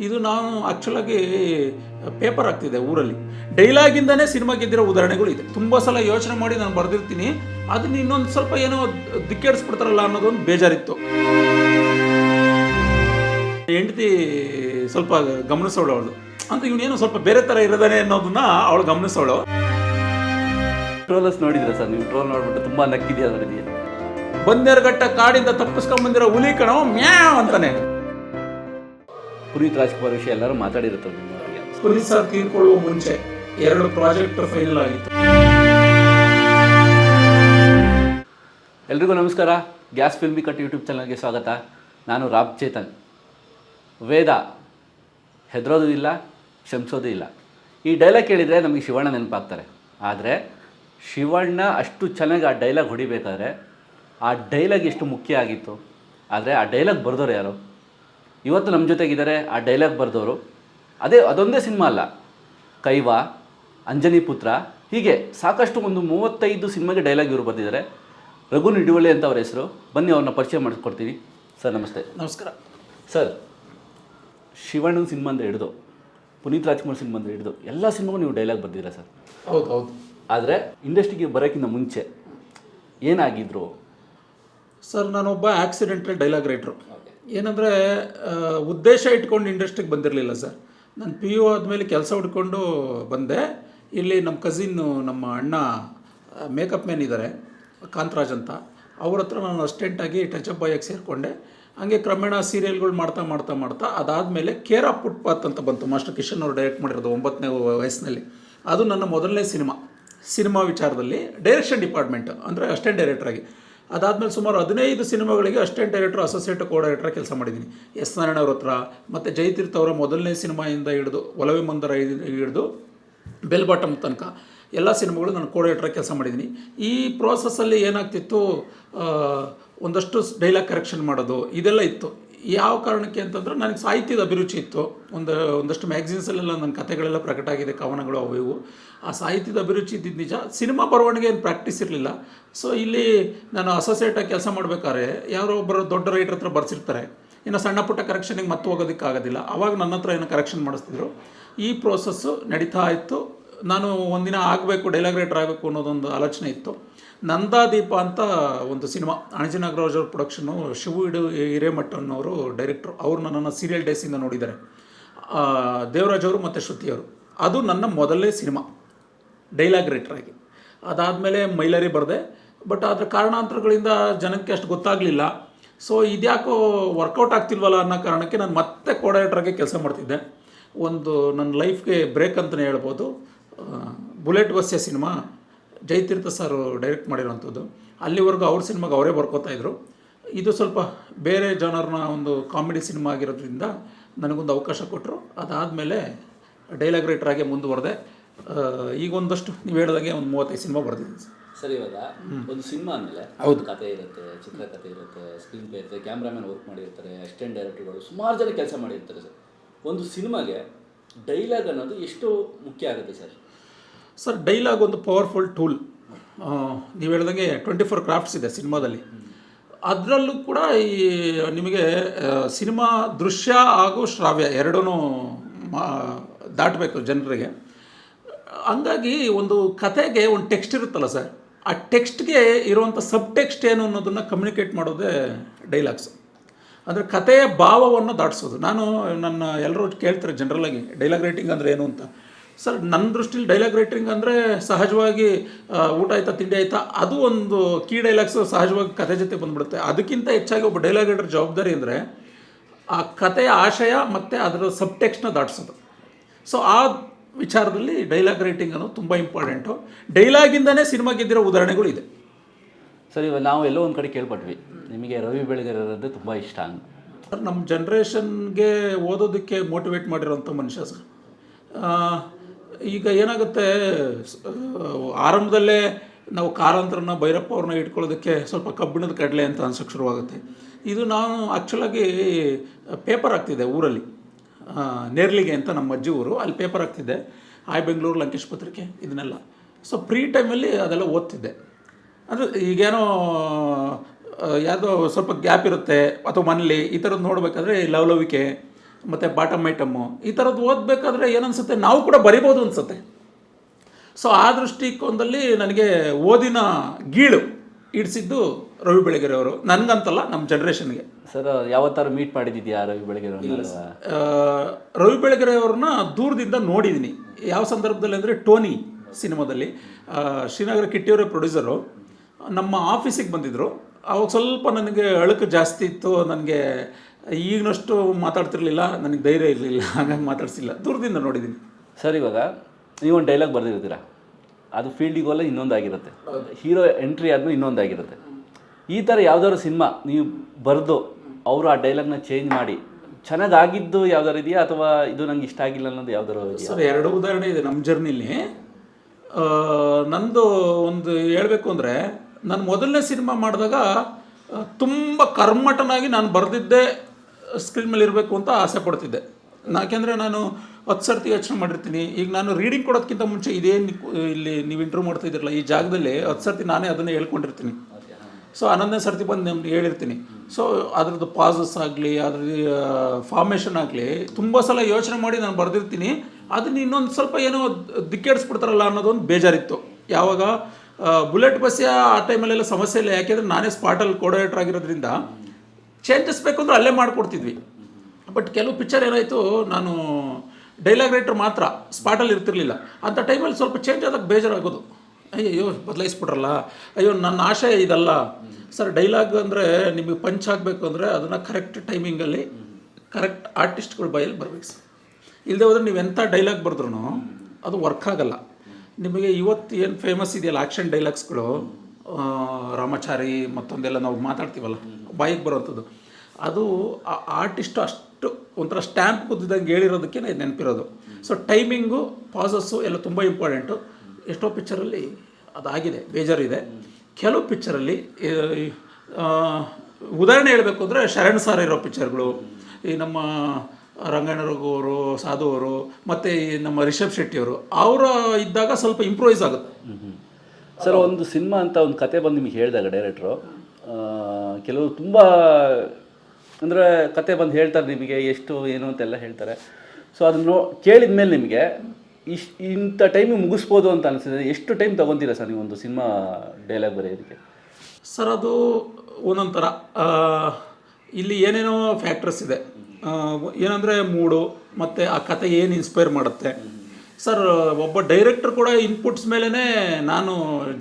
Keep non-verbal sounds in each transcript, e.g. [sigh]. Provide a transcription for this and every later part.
ಇದು ನಾನು ಆ್ಯಕ್ಚುಲಾಗಿ ಪೇಪರ್ ಆಗ್ತಿದೆ ಊರಲ್ಲಿ. ಡೈಲಾಗಿಂದನೇ ಸಿನಿಮಾ ಗೆದ್ದಿರೋ ಉದಾಹರಣೆಗಳು ಇದೆ. ತುಂಬ ಸಲ ಯೋಚನೆ ಮಾಡಿ ನಾನು ಬರೆದಿರ್ತೀನಿ. ಅದನ್ನ ಇನ್ನೊಂದು ಸ್ವಲ್ಪ ಏನೋ ದಿಕ್ಕೇಡಿಸ್ಬಿಡ್ತಾರಲ್ಲ ಅನ್ನೋದೊಂದು ಬೇಜಾರಿತ್ತು. ಹೆಂಡತಿ ಸ್ವಲ್ಪ ಗಮನಿಸೋಳು ಅವಳು. ಅಂತ ಇವನೇನು ಸ್ವಲ್ಪ ಬೇರೆ ಥರ ಇರೋದಾನೆ ಅನ್ನೋದನ್ನ ಅವಳು ಗಮನಿಸೋಳು. ಟ್ರೋಲರ್ಸ್ ನೋಡಿದ್ರೆ ಸರ್ ನೀವು? ಟ್ರೋಲ್ ನೋಡ್ಬಿಟ್ಟು ತುಂಬಾ ನಕ್ಕಿದೆಯಾ ನೋಡಿದೆಯಾ ಬಂದೆರಗಟ್ಟ ಕಾಡಿಂದ ತಪ್ಪಿಸ್ಕೊಂಬಂದಿರೋ ಹುಲಿ ಕಣೋ ಮ್ಯಾವ್ ಅಂತಾನೆ. ಪುನೀತ್ ರಾಜ್ಕುಮಾರ್ ವಿಷಯ ಎಲ್ಲರೂ ಮಾತಾಡಿರುತ್ತೆ ನಿಮ್ಮ ಪುನೀತ್ ಸರ್ ತೀರ್ಕೊಳ್ಳುವ ಮುಂಚೆ ಎರಡು ಪ್ರಾಜೆಕ್ಟ್ ಫೈನಲ್ ಆಗಿತ್ತು. ಎಲ್ರಿಗೂ ನಮಸ್ಕಾರ. ಗ್ಯಾಸ್ ಫಿಲ್ಮಿ ಕಟ್ ಯೂಟ್ಯೂಬ್ ಚಾನಲ್ಗೆ ಸ್ವಾಗತ. ನಾನು ರಾಬ್ ಚೇತನ್. ವೇದ ಹೆದರೋದು ಇಲ್ಲ ಕ್ಷಮಿಸೋದು ಇಲ್ಲ. ಈ ಡೈಲಾಗ್ ಕೇಳಿದರೆ ನಮಗೆ ಶಿವಣ್ಣ ನೆನಪಾಗ್ತಾರೆ. ಆದರೆ ಶಿವಣ್ಣ ಅಷ್ಟು ಚೆನ್ನಾಗಿ ಆ ಡೈಲಾಗ್ ಹೊಡಿಬೇಕಾದ್ರೆ ಆ ಡೈಲಾಗ್ ಎಷ್ಟು ಮುಖ್ಯ ಆಗಿತ್ತು. ಆದರೆ ಆ ಡೈಲಾಗ್ ಬರೆದವ್ರು ಯಾರು? ಇವತ್ತು ನಮ್ಮ ಜೊತೆಗಿದ್ದಾರೆ ಆ ಡೈಲಾಗ್ ಬರೆದವರು. ಅದೇ ಅದೊಂದೇ ಸಿನಿಮಾ ಅಲ್ಲ. ಕೈವ ಅಂಜನಿ ಪುತ್ರ ಹೀಗೆ ಸಾಕಷ್ಟು ಒಂದು ಮೂವತ್ತೈದು ಸಿನಿಮಾಗೆ ಡೈಲಾಗ್ ಇವರು ಬರೆದಿದ್ದಾರೆ. ರಘು ನಿಡುವಳ್ಳಿ ಅಂತ ಅವ್ರ ಹೆಸರು. ಬನ್ನಿ ಅವ್ರನ್ನ ಪರಿಚಯ ಮಾಡಿಸ್ಕೊಡ್ತೀನಿ ಸರ್ ನಮಸ್ತೆ. ನಮಸ್ಕಾರ. ಸರ್ ಶಿವಣ್ಣನ ಅಂದರೆ ಹಿಡಿದು ಪುನೀತ್ ರಾಜ್ಕುಮಾರ್ ಸಿನಿಮಾಂದ ಹಿಡಿದು ಎಲ್ಲ ಸಿನಿಮಾಗೂ ನೀವು ಡೈಲಾಗ್ ಬರ್ದಿದ್ದೀರಾ ಸರ್? ಹೌದು ಹೌದು. ಆದರೆ ಇಂಡಸ್ಟ್ರಿಗೆ ಬರೋಕ್ಕಿಂತ ಮುಂಚೆ ಏನಾಗಿದ್ರು? ಸರ್ ನಾನೊಬ್ಬ ಆಕ್ಸಿಡೆಂಟಲ್ ಡೈಲಾಗ್ ರೈಟ್ರು ಏನಂದರೆ ಉದ್ದೇಶ ಇಟ್ಕೊಂಡು ಇಂಡಸ್ಟ್ರಿಗೆ ಬಂದಿರಲಿಲ್ಲ ಸರ್. ನಾನು ಪಿ ಯು ಆದಮೇಲೆ ಕೆಲಸ ಹುಡ್ಕೊಂಡು ಬಂದೆ. ಇಲ್ಲಿ ನಮ್ಮ ಕಸಿನ್ನು ನಮ್ಮ ಅಣ್ಣ ಮೇಕಪ್ ಮ್ಯಾನ್ ಇದ್ದಾರೆ ಕಾಂತರಾಜ್ ಅಂತ. ಅವ್ರ ಹತ್ರ ನಾನು ಅಸ್ಟೆಂಟಾಗಿ ಟಚಪ್ ಬಾಯಾಗಿ ಸೇರಿಕೊಂಡೆ. ಹಾಗೆ ಕ್ರಮೇಣ ಸೀರಿಯಲ್ಗಳು ಮಾಡ್ತಾ ಮಾಡ್ತಾ ಮಾಡ್ತಾ ಅದಾದಮೇಲೆ ಕೇರ್ ಆಫ್ ಅಂತ ಬಂತು. ಮಾಸ್ಟರ್ ಕಿಶನ್ ಅವರು ಡೈರೆಕ್ಟ್ ಮಾಡಿರೋದು ಒಂಬತ್ತನೇ ವಯಸ್ಸಿನಲ್ಲಿ. ಅದು ನನ್ನ ಮೊದಲನೇ ಸಿನಿಮಾ. ಸಿನಿಮಾ ವಿಚಾರದಲ್ಲಿ ಡೈರೆಕ್ಷನ್ ಡಿಪಾರ್ಟ್ಮೆಂಟ್ ಅಂದರೆ ಅಸ್ಟೆಂಟ್ ಡೈರೆಕ್ಟ್ರಾಗಿ ಅದಾದಮೇಲೆ ಸುಮಾರು ಹದಿನೈದು ಸಿನಿಮಾಗಳಿಗೆ assistant director associate co director ಕೆಲಸ ಮಾಡಿದ್ದೀನಿ. ಎಸ್. ನಾರಾಯಣ ಅವ್ರ ಹತ್ರ, ಮತ್ತು ಜಯತೀರ್ಥ ಅವರ ಮೊದಲನೇ ಸಿನಿಮಾಯಿಂದ ಹಿಡಿದು ಒಲವೆ ಮಂದರ ಹಿಡಿದು ಬೆಲ್ ಬಾಟಮ್ ತನಕ ಎಲ್ಲ ಸಿನಿಮಾಗಳು ನಾನು ಕೋ ಡೈರೆಕ್ಟರ್ ಕೆಲಸ ಮಾಡಿದ್ದೀನಿ. ಈ ಪ್ರೋಸೆಸ್ಸಲ್ಲಿ ಏನಾಗ್ತಿತ್ತು ಒಂದಷ್ಟು ಡೈಲಾಗ್ ಕರೆಕ್ಷನ್ ಮಾಡೋದು, ಇದೆಲ್ಲ ಇತ್ತು. ಯಾವ ಕಾರಣಕ್ಕೆ ಅಂತಂದ್ರೆ ನನಗೆ ಸಾಹಿತ್ಯದ ಅಭಿರುಚಿ ಇತ್ತು. ಒಂದು, ಒಂದಷ್ಟು ಮ್ಯಾಗ್ಝಿನ್ಸಲ್ಲೆಲ್ಲ ನನ್ನ ಕಥೆಗಳೆಲ್ಲ ಪ್ರಕಟ ಆಗಿದೆ, ಕವನಗಳು ಅವು ಇವು. ಆ ಸಾಹಿತ್ಯದ ಅಭಿರುಚಿ ಇದ್ದಿದ್ದು ನಿಜ. ಸಿನಿಮಾ ಬರವಣಿಗೆ ಏನು ಪ್ರಾಕ್ಟೀಸ್ ಇರಲಿಲ್ಲ. ಸೊ ಇಲ್ಲಿ ನಾನು ಅಸೋಸಿಯೇಟಾಗಿ ಕೆಲಸ ಮಾಡಬೇಕಾದ್ರೆ ಯಾರೋ ಒಬ್ಬರು ದೊಡ್ಡ ರೈಟರ್ ಹತ್ರ ಬರ್ಸಿರ್ತಾರೆ. ಇನ್ನು ಸಣ್ಣ ಪುಟ್ಟ ಕರೆಕ್ಷನಿಗೆ ಮತ್ತೆ ಹೋಗೋದಕ್ಕಾಗೋದಿಲ್ಲ. ಅವಾಗ ನನ್ನ ಹತ್ರ ಏನೋ ಕರೆಕ್ಷನ್ ಮಾಡಿಸ್ತಿದ್ರು. ಈ ಪ್ರೋಸೆಸ್ಸು ನಡೀತಾ ಇತ್ತು. ನಾನು ಒಂದಿನ ಆಗಬೇಕು ಡೈಲಾಗ್ ರೈಟರ್ ಆಗಬೇಕು ಅನ್ನೋದೊಂದು ಆಲೋಚನೆ ಇತ್ತು. ನಂದಾದೀಪ ಅಂತ ಒಂದು ಸಿನಿಮಾ ಅಣಜಿ ನಾಗರಾಜ್ ಅವ್ರ ಪ್ರೊಡಕ್ಷನ್ನು ಶಿವು ಇಡು ಹಿರೇಮಠ ಅನ್ನೋರು ಡೈರೆಕ್ಟ್ರು ಅವ್ರು ನನ್ನನ್ನು ಸೀರಿಯಲ್ ಡೇಸಿಂದ ನೋಡಿದ್ದಾರೆ. ದೇವರಾಜ್ ಅವರು ಮತ್ತು ಶ್ರುತಿ ಅವರು. ಅದು ನನ್ನ ಮೊದಲನೇ ಸಿನಿಮಾ ಡೈಲಾಗ್ ರೈಟ್ರಾಗಿ ಅದಾದಮೇಲೆ ಮೈಲರಿ ಬರದೆ, ಬಟ್ ಅದರ ಕಾರಣಾಂತರಗಳಿಂದ ಜನಕ್ಕೆ ಅಷ್ಟು ಗೊತ್ತಾಗಲಿಲ್ಲ. ಸೊ ಇದ್ಯಾಕೋ ವರ್ಕೌಟ್ ಆಗ್ತಿಲ್ವಲ್ಲ ಅನ್ನೋ ಕಾರಣಕ್ಕೆ ನಾನು ಮತ್ತೆ ಕೋಡೈಟ್ರಾಗೆ ಕೆಲಸ ಮಾಡ್ತಿದ್ದೆ. ಒಂದು ನನ್ನ ಲೈಫ್ಗೆ ಬ್ರೇಕ್ ಅಂತಲೇ ಹೇಳ್ಬೋದು. ಬುಲೆಟ್ ಬಸ್ಸೆ ಸಿನಿಮಾ ಜಯತೀರ್ಥ ಸರ್ ಡೈರೆಕ್ಟ್ ಮಾಡಿರೋವಂಥದ್ದು. ಅಲ್ಲಿವರೆಗೂ ಅವ್ರ ಸಿನಿಮಾಗೆ ಅವರೇ ಬರ್ಕೋತಾ ಇದ್ರು. ಇದು ಸ್ವಲ್ಪ ಬೇರೆ ಜನರ್ನ ಒಂದು ಕಾಮಿಡಿ ಸಿನಿಮಾ ಆಗಿರೋದ್ರಿಂದ ನನಗೊಂದು ಅವಕಾಶ ಕೊಟ್ಟರು ಅದಾದಮೇಲೆ ಡೈಲಾಗ್ ರೈಟ್ರಾಗೆ ಮುಂದುವರೆದೆ. ಆ, ಈಗ ಒಂದಷ್ಟು ನೀವು ಹೇಳಿದಾಗೆ ಒಂದು ಮೂವತ್ತೈದು ಸಿನಿಮಾ ಬರೆದಿದ್ದೀನಿ ಸರ್ ಸರ್ ಇವಾಗ ಒಂದು ಸಿನಿಮಾ ಅಂದಮೇಲೆ ಹೌದು. ಕತೆ ಇರುತ್ತೆ ಚಿತ್ರಕಥೆ ಇರುತ್ತೆ ಸ್ಕ್ರೀನ್ ಪ್ಲೇ ಇರುತ್ತೆ ಕ್ಯಾಮ್ರಾಮನ್ ವರ್ಕ್ ಮಾಡಿರ್ತಾರೆ ಅಸಿಸ್ಟೆಂಟ್ ಡೈರೆಕ್ಟರ್ಗಳು ಸುಮಾರು ಜನ ಕೆಲಸ ಮಾಡಿರ್ತಾರೆ ಸರ್ ಒಂದು ಸಿನಿಮಾಗೆ ಡೈಲಾಗ್ ಅನ್ನೋದು ಎಷ್ಟು ಮುಖ್ಯ ಆಗುತ್ತೆ ಸರ್ ಸರ್ ಡೈಲಾಗ್ ಒಂದು ಪವರ್ಫುಲ್ ಟೂಲ್ ನೀವು ಹೇಳ್ದಂಗೆ ಟ್ವೆಂಟಿ ಫೋರ್ ಕ್ರಾಫ್ಟ್ಸ್ ಇದೆ ಸಿನಿಮಾದಲ್ಲಿ. ಅದರಲ್ಲೂ ಕೂಡ ಈ, ನಿಮಗೆ ಸಿನಿಮಾ ದೃಶ್ಯ ಹಾಗೂ ಶ್ರಾವ್ಯ ಎರಡೂ ದಾಟಬೇಕು ಜನರಿಗೆ. ಹಂಗಾಗಿ ಒಂದು ಕತೆಗೆ ಒಂದು ಟೆಕ್ಸ್ಟ್ ಇರುತ್ತಲ್ಲ ಸರ್, ಆ ಟೆಕ್ಸ್ಟ್ಗೆ ಇರುವಂಥ ಸಬ್ ಟೆಕ್ಸ್ಟ್ ಏನು ಅನ್ನೋದನ್ನು ಕಮ್ಯುನಿಕೇಟ್ ಮಾಡೋದೇ ಡೈಲಾಗ್ಸ್ ಅಂದರೆ ಕಥೆಯ ಭಾವವನ್ನು ದಾಟಿಸೋದು. ನಾನು ನನ್ನ ಎಲ್ಲರೂ ಕೇಳ್ತಾರೆ ಜನರಲಾಗಿ ಡೈಲಾಗ್ ರೈಟಿಂಗ್ ಅಂದರೆ ಏನು ಅಂತ. ಸರ್ ನನ್ನ ದೃಷ್ಟಿಲಿ ಡೈಲಾಗ್ ರೈಟಿಂಗ್ ಅಂದರೆ ಸಹಜವಾಗಿ ಊಟ ಆಯ್ತಾ ತಿಂಡಿ ಆಯ್ತಾ ಅದು ಒಂದು ಕೀ ಡೈಲಾಗ್ಸ್ ಸಹಜವಾಗಿ ಕತೆ ಜೊತೆ ಬಂದ್ಬಿಡುತ್ತೆ. ಅದಕ್ಕಿಂತ ಹೆಚ್ಚಾಗಿ ಒಬ್ಬ ಡೈಲಾಗ್ ರೈಟರ್ ಜವಾಬ್ದಾರಿ ಅಂದರೆ ಆ ಕಥೆಯ ಆಶಯ ಮತ್ತು ಅದರ ಸಬ್ ಟೆಕ್ಸ್ಟ್ನ ದಾಟಿಸೋದು. ಸೊ ಆ ವಿಚಾರದಲ್ಲಿ ಡೈಲಾಗ್ ರೈಟಿಂಗ್ ಅನ್ನೋದು ತುಂಬ ಇಂಪಾರ್ಟೆಂಟು ಡೈಲಾಗಿಂದನೇ ಸಿನಿಮಾ ಗೆದ್ದಿರೋ ಉದಾಹರಣೆಗಳು ಇದೆ. ಸರ್ ಇವಾಗ ನಾವು ಎಲ್ಲೋ ಒಂದು ಕಡೆ ಕೇಳ್ಪಟ್ವಿ. ನಿಮಗೆ ರವಿ ಬೆಳಗೆರೆ ತುಂಬ ಇಷ್ಟ ಸರ್ ನಮ್ಮ ಜನ್ರೇಷನ್ಗೆ ಓದೋದಕ್ಕೆ ಮೋಟಿವೇಟ್ ಮಾಡಿರೋಂಥ ಮನುಷ್ಯ ಸರ್. ಈಗ ಏನಾಗುತ್ತೆ ಆರಂಭದಲ್ಲೇ ನಾವು ಕಾರಂತರನ್ನ ಭೈರಪ್ಪ ಅವ್ರನ್ನ ಇಟ್ಕೊಳ್ಳೋದಕ್ಕೆ ಸ್ವಲ್ಪ ಕಬ್ಬಿಣದ ಕಡಲೆ ಅಂತ ಅನ್ಸಕ್ಕೆ ಶುರುವಾಗುತ್ತೆ. ಇದು ನಾನು ಆ್ಯಕ್ಚುಲಾಗಿ ಪೇಪರ್ ಆಗ್ತಿದೆ ಊರಲ್ಲಿ. ನೇರ್ಲಿಗೆ ಅಂತ ನಮ್ಮ ಅಜ್ಜಿ ಊರು, ಅಲ್ಲಿ ಪೇಪರ್ ಆಗ್ತಿದೆ ಆಯ್ ಬೆಂಗಳೂರು ಲಂಕೇಶ್ ಪತ್ರಿಕೆ, ಇದನ್ನೆಲ್ಲ. ಸೊ ಫ್ರೀ ಟೈಮಲ್ಲಿ ಅದೆಲ್ಲ ಓದ್ತಿದ್ದೆ. ಅಂದರೆ ಈಗೇನೋ ಯಾವುದೋ ಸ್ವಲ್ಪ ಗ್ಯಾಪ್ ಇರುತ್ತೆ, ಅಥವಾ ಮನೇಲಿ ಈ ಥರದ್ದು ನೋಡಬೇಕಾದ್ರೆ ಲವಲವಿಕೆ ಮತ್ತು ಬಾಟಮ್ ಐಟಮ್ಮು ಈ ಥರದ್ದು ಓದಬೇಕಾದ್ರೆ ಏನನ್ಸುತ್ತೆ? ನಾವು ಕೂಡ ಬರಿಬೋದು ಅನಿಸುತ್ತೆ. ಸೊ ಆ ದೃಷ್ಟಿಕೋನದಲ್ಲಿ ನನಗೆ ಓದಿನ ಗೀಳು ಇಡಿಸಿದ್ದು ರವಿ ಬೆಳಗೆರೆ ಅವರು ನನಗಂತಲ್ಲ ನಮ್ಮ ಜನ್ರೇಷನ್ಗೆ ಸರ್ ಯಾವತ್ತಾರು ಮೀಟ್ ಮಾಡಿದ್ಯಾ ರವಿ ಬೆಳಗೆರೆ ರವಿ ಬೆಳಗೆರೆ ಅವ್ರನ್ನ ದೂರದಿಂದ ನೋಡಿದ್ದೀನಿ ಯಾವ ಸಂದರ್ಭದಲ್ಲಿ ಅಂದರೆ ಟೋನಿ ಸಿನಿಮಾದಲ್ಲಿ. ಶ್ರೀನಗರ ಕಿಟ್ಟಿಯವರೇ ಪ್ರೊಡ್ಯೂಸರು ನಮ್ಮ ಆಫೀಸಿಗೆ ಬಂದಿದ್ದರು ಅವಾಗ ಸ್ವಲ್ಪ ನನಗೆ ಅಳುಕು ಜಾಸ್ತಿ ಇತ್ತು ನನಗೆ ಈಗಿನಷ್ಟು ಮಾತಾಡ್ತಿರ್ಲಿಲ್ಲ ನನಗೆ ಧೈರ್ಯ ಇರಲಿಲ್ಲ ಹಾಗಾಗಿ ಮಾತಾಡ್ಸಿಲ್ಲ. ದೂರದಿಂದ ನೋಡಿದ್ದೀನಿ ಸರ್ ಇವಾಗ ಒಂದು ಡೈಲಾಗ್ ಬರೆದಿರ್ತೀರ? ಅದು ಫೀಲ್ಡಿಗೆ ಹೋಗಲ್ಲ ಇನ್ನೊಂದಾಗಿರುತ್ತೆ. ಹೀರೋ ಎಂಟ್ರಿ ಆದ್ಮೇಲೆ ಇನ್ನೊಂದಾಗಿರುತ್ತೆ. ಈ ಥರ ಯಾವ್ದಾದ್ರು ಸಿನಿಮಾ ನೀವು ಬರೆದು ಅವರು ಆ ಡೈಲಾಗ್ನ ಚೇಂಜ್ ಮಾಡಿ ಚೆನ್ನಾಗಾಗಿದ್ದು ಯಾವ್ದಾರು ಇದೆಯಾ ಅಥವಾ ಇದು ನಂಗೆ ಇಷ್ಟ ಆಗಿಲ್ಲ ಅನ್ನೋದು ಯಾವ್ದಾರು ಸರ್ ಎರಡು ಉದಾಹರಣೆ ಇದೆ ನಮ್ಮ ಜರ್ನಿಲಿ ನಂದು ಒಂದು ಹೇಳಬೇಕು ಅಂದರೆ ನಾನು ಮೊದಲನೇ ಸಿನಿಮಾ ಮಾಡಿದಾಗ ತುಂಬ ಕರ್ಮಟನಾಗಿ ನಾನು ಬರೆದಿದ್ದೆ ಸ್ಕ್ರೀನ್ ಮೇಲೆ ಇರಬೇಕು ಅಂತ ಆಸೆ ಪಡ್ತಿದ್ದೆ. ಯಾಕೆಂದರೆ ನಾನು ಹತ್ತು ಸರ್ತಿ ಯೋಚನೆ ಮಾಡಿರ್ತೀನಿ. ಈಗ ನಾನು ರೀಡಿಂಗ್ ಕೊಡೋದಕ್ಕಿಂತ ಮುಂಚೆ ಇದೇನು ಇಲ್ಲಿ ನೀವು ಇಂಟರ್ವ್ಯೂ ಮಾಡ್ತಾ ಇದ್ದೀರಲ್ಲ, ಈ ಜಾಗದಲ್ಲಿ ಹತ್ತು ಸರ್ತಿ ನಾನೇ ಅದನ್ನೇ ಹೇಳ್ಕೊಂಡಿರ್ತೀನಿ. ಸೊ ಹನ್ನೊಂದನೇ ಸರ್ತಿ ಬಂದು ನಿಮ್ಗೆ ಹೇಳಿರ್ತೀನಿ. ಸೊ ಅದ್ರದ್ದು ಪಾಸಸ್ ಆಗಲಿ ಅದ್ರ ಫಾರ್ಮೇಷನ್ ಆಗಲಿ, ತುಂಬ ಸಲ ಯೋಚನೆ ಮಾಡಿ ನಾನು ಬರೆದಿರ್ತೀನಿ. ಅದನ್ನ ಇನ್ನೊಂದು ಸ್ವಲ್ಪ ಏನೋ ದಿಕ್ಕೇಡಿಸ್ಬಿಡ್ತಾರಲ್ಲ ಅನ್ನೋದೊಂದು ಬೇಜಾರಿತ್ತು. ಯಾವಾಗ ಬುಲೆಟ್ ಬಸ್ ಆ ಟೈಮಲ್ಲೆಲ್ಲ ಸಮಸ್ಯೆ ಇಲ್ಲ. ಯಾಕೆಂದರೆ ನಾನೇ ಸ್ಪಾಟಲ್ಲಿ ಕೋಡೇಟರ್ ಆಗಿರೋದ್ರಿಂದ ಚೇಂಜಸ್ ಬೇಕು ಅಂದ್ರೆ ಅಲ್ಲೇ ಮಾಡಿಕೊಡ್ತಿದ್ವಿ. ಬಟ್ ಕೆಲವು ಪಿಕ್ಚರ್ ಏನಾಯಿತು, ನಾನು ಡೈಲಾಗ್ ರೈಟರ್ ಮಾತ್ರ ಸ್ಪಾಟಲ್ಲಿ ಇರ್ತಿರ್ಲಿಲ್ಲ. ಅಂಥ ಟೈಮಲ್ಲಿ ಸ್ವಲ್ಪ ಚೇಂಜ್ ಆದಾಗ ಬೇಜಾರಾಗೋದು. ಅಯ್ಯೋ ಬದಲಾಯಿಸ್ಬಿಟ್ರಲ್ಲ? ಅಯ್ಯೋ, ನನ್ನ ಆಶಯ ಇದಲ್ಲ. ಸರ್ ಡೈಲಾಗ್ ಅಂದರೆ ನಿಮಗೆ ಪಂಚ್ ಆಗಬೇಕು ಅಂದರೆ ಅದನ್ನು ಕರೆಕ್ಟ್ ಟೈಮಿಂಗಲ್ಲಿ ಕರೆಕ್ಟ್ ಆರ್ಟಿಸ್ಟ್ಗಳ ಬಾಯಲ್ಲಿ ಬರಬೇಕು ಸರ್ ಇಲ್ಲದೆ ಹೋದ್ರೆ ನೀವು ಎಂಥ ಡೈಲಾಗ್ ಬರೆದ್ರೂ ಅದು ವರ್ಕ್ ಆಗಲ್ಲ. ನಿಮಗೆ ಇವತ್ತು ಏನು ಫೇಮಸ್ ಇದೆಯಲ್ಲ ಆ್ಯಕ್ಷನ್ ಡೈಲಾಗ್ಸ್ಗಳು ರಾಮಾಚಾರಿ ಮತ್ತೊಂದೆಲ್ಲ ನಾವು ಮಾತಾಡ್ತೀವಲ್ಲ. ಬಾಯಿಗೆ ಬರುವಂಥದ್ದು. ಅದು ಆ ಆರ್ಟಿಸ್ಟು ಅಷ್ಟು ಒಂಥರ ಸ್ಟ್ಯಾಂಪ್ ಕುದ್ದಿದಂಗೆ ಹೇಳಿರೋದಕ್ಕೆ ನೆನಪಿರೋದು. ಸೊ ಟೈಮಿಂಗು ಪಾಸಸ್ಸು ಎಲ್ಲ ತುಂಬ ಇಂಪಾರ್ಟೆಂಟು ಎಷ್ಟೋ ಪಿಕ್ಚರಲ್ಲಿ ಅದಾಗಿದೆ, ಬೇಜಾರಿದೆ. ಕೆಲವು ಪಿಕ್ಚರಲ್ಲಿ ಉದಾಹರಣೆ ಹೇಳಬೇಕು ಅಂದರೆ ಶರಣ್ ಸಾರ್ ಇರೋ ಪಿಕ್ಚರ್ಗಳು ಈ ನಮ್ಮ ರಂಗಣ್ಣ ರಘು ಅವರು, ಸಾಧು ಅವರು, ಮತ್ತು ಈ ನಮ್ಮ ರಿಷಬ್ ಶೆಟ್ಟಿಯವರು ಅವರ ಇದ್ದಾಗ ಸ್ವಲ್ಪ ಇಂಪ್ರೂವೈಸ್ ಆಗುತ್ತೆ. ಸರ್ ಒಂದು ಸಿನಿಮಾ ಅಂತ ಒಂದು ಕತೆ ಬಂದು ನಿಮಗೆ ಹೇಳಿದಾಗ ಡೈರೆಕ್ಟ್ರು ಕೆಲವು ತುಂಬ ಅಂದರೆ ಕತೆ ಬಂದು ಹೇಳ್ತಾರೆ ನಿಮಗೆ ಎಷ್ಟು ಏನು ಅಂತೆಲ್ಲ ಹೇಳ್ತಾರೆ. ಸೊ ಅದನ್ನು ಕೇಳಿದ ಮೇಲೆ ನಿಮಗೆ ಇಷ್ಟು ಇಂಥ ಟೈಮಿಗೆ ಮುಗಿಸ್ಬೋದು ಅಂತ ಅನಿಸಿದ್ರೆ ಎಷ್ಟು ಟೈಮ್ ತೊಗೊತೀರಾ ಸರ್ ನೀವು ಒಂದು ಸಿನಿಮಾ ಡೈಲಾಗ್ ಬರೆಯೋದಕ್ಕೆ? ಸರ್ ಅದು ಒಂದೊಂದು ಥರ ಇಲ್ಲಿ ಏನೇನೋ ಫ್ಯಾಕ್ಟರ್ಸ್ ಇದೆ. ಏನಂದರೆ ಮೂಡು ಮತ್ತು ಆ ಕತೆ ಏನು ಇನ್ಸ್ಪೈರ್ ಮಾಡುತ್ತೆ. ಸರ್ ಒಬ್ಬ ಡೈರೆಕ್ಟರ್ ಕೂಡ ಇನ್ಪುಟ್ಸ್ ಮೇಲೇ ನಾನು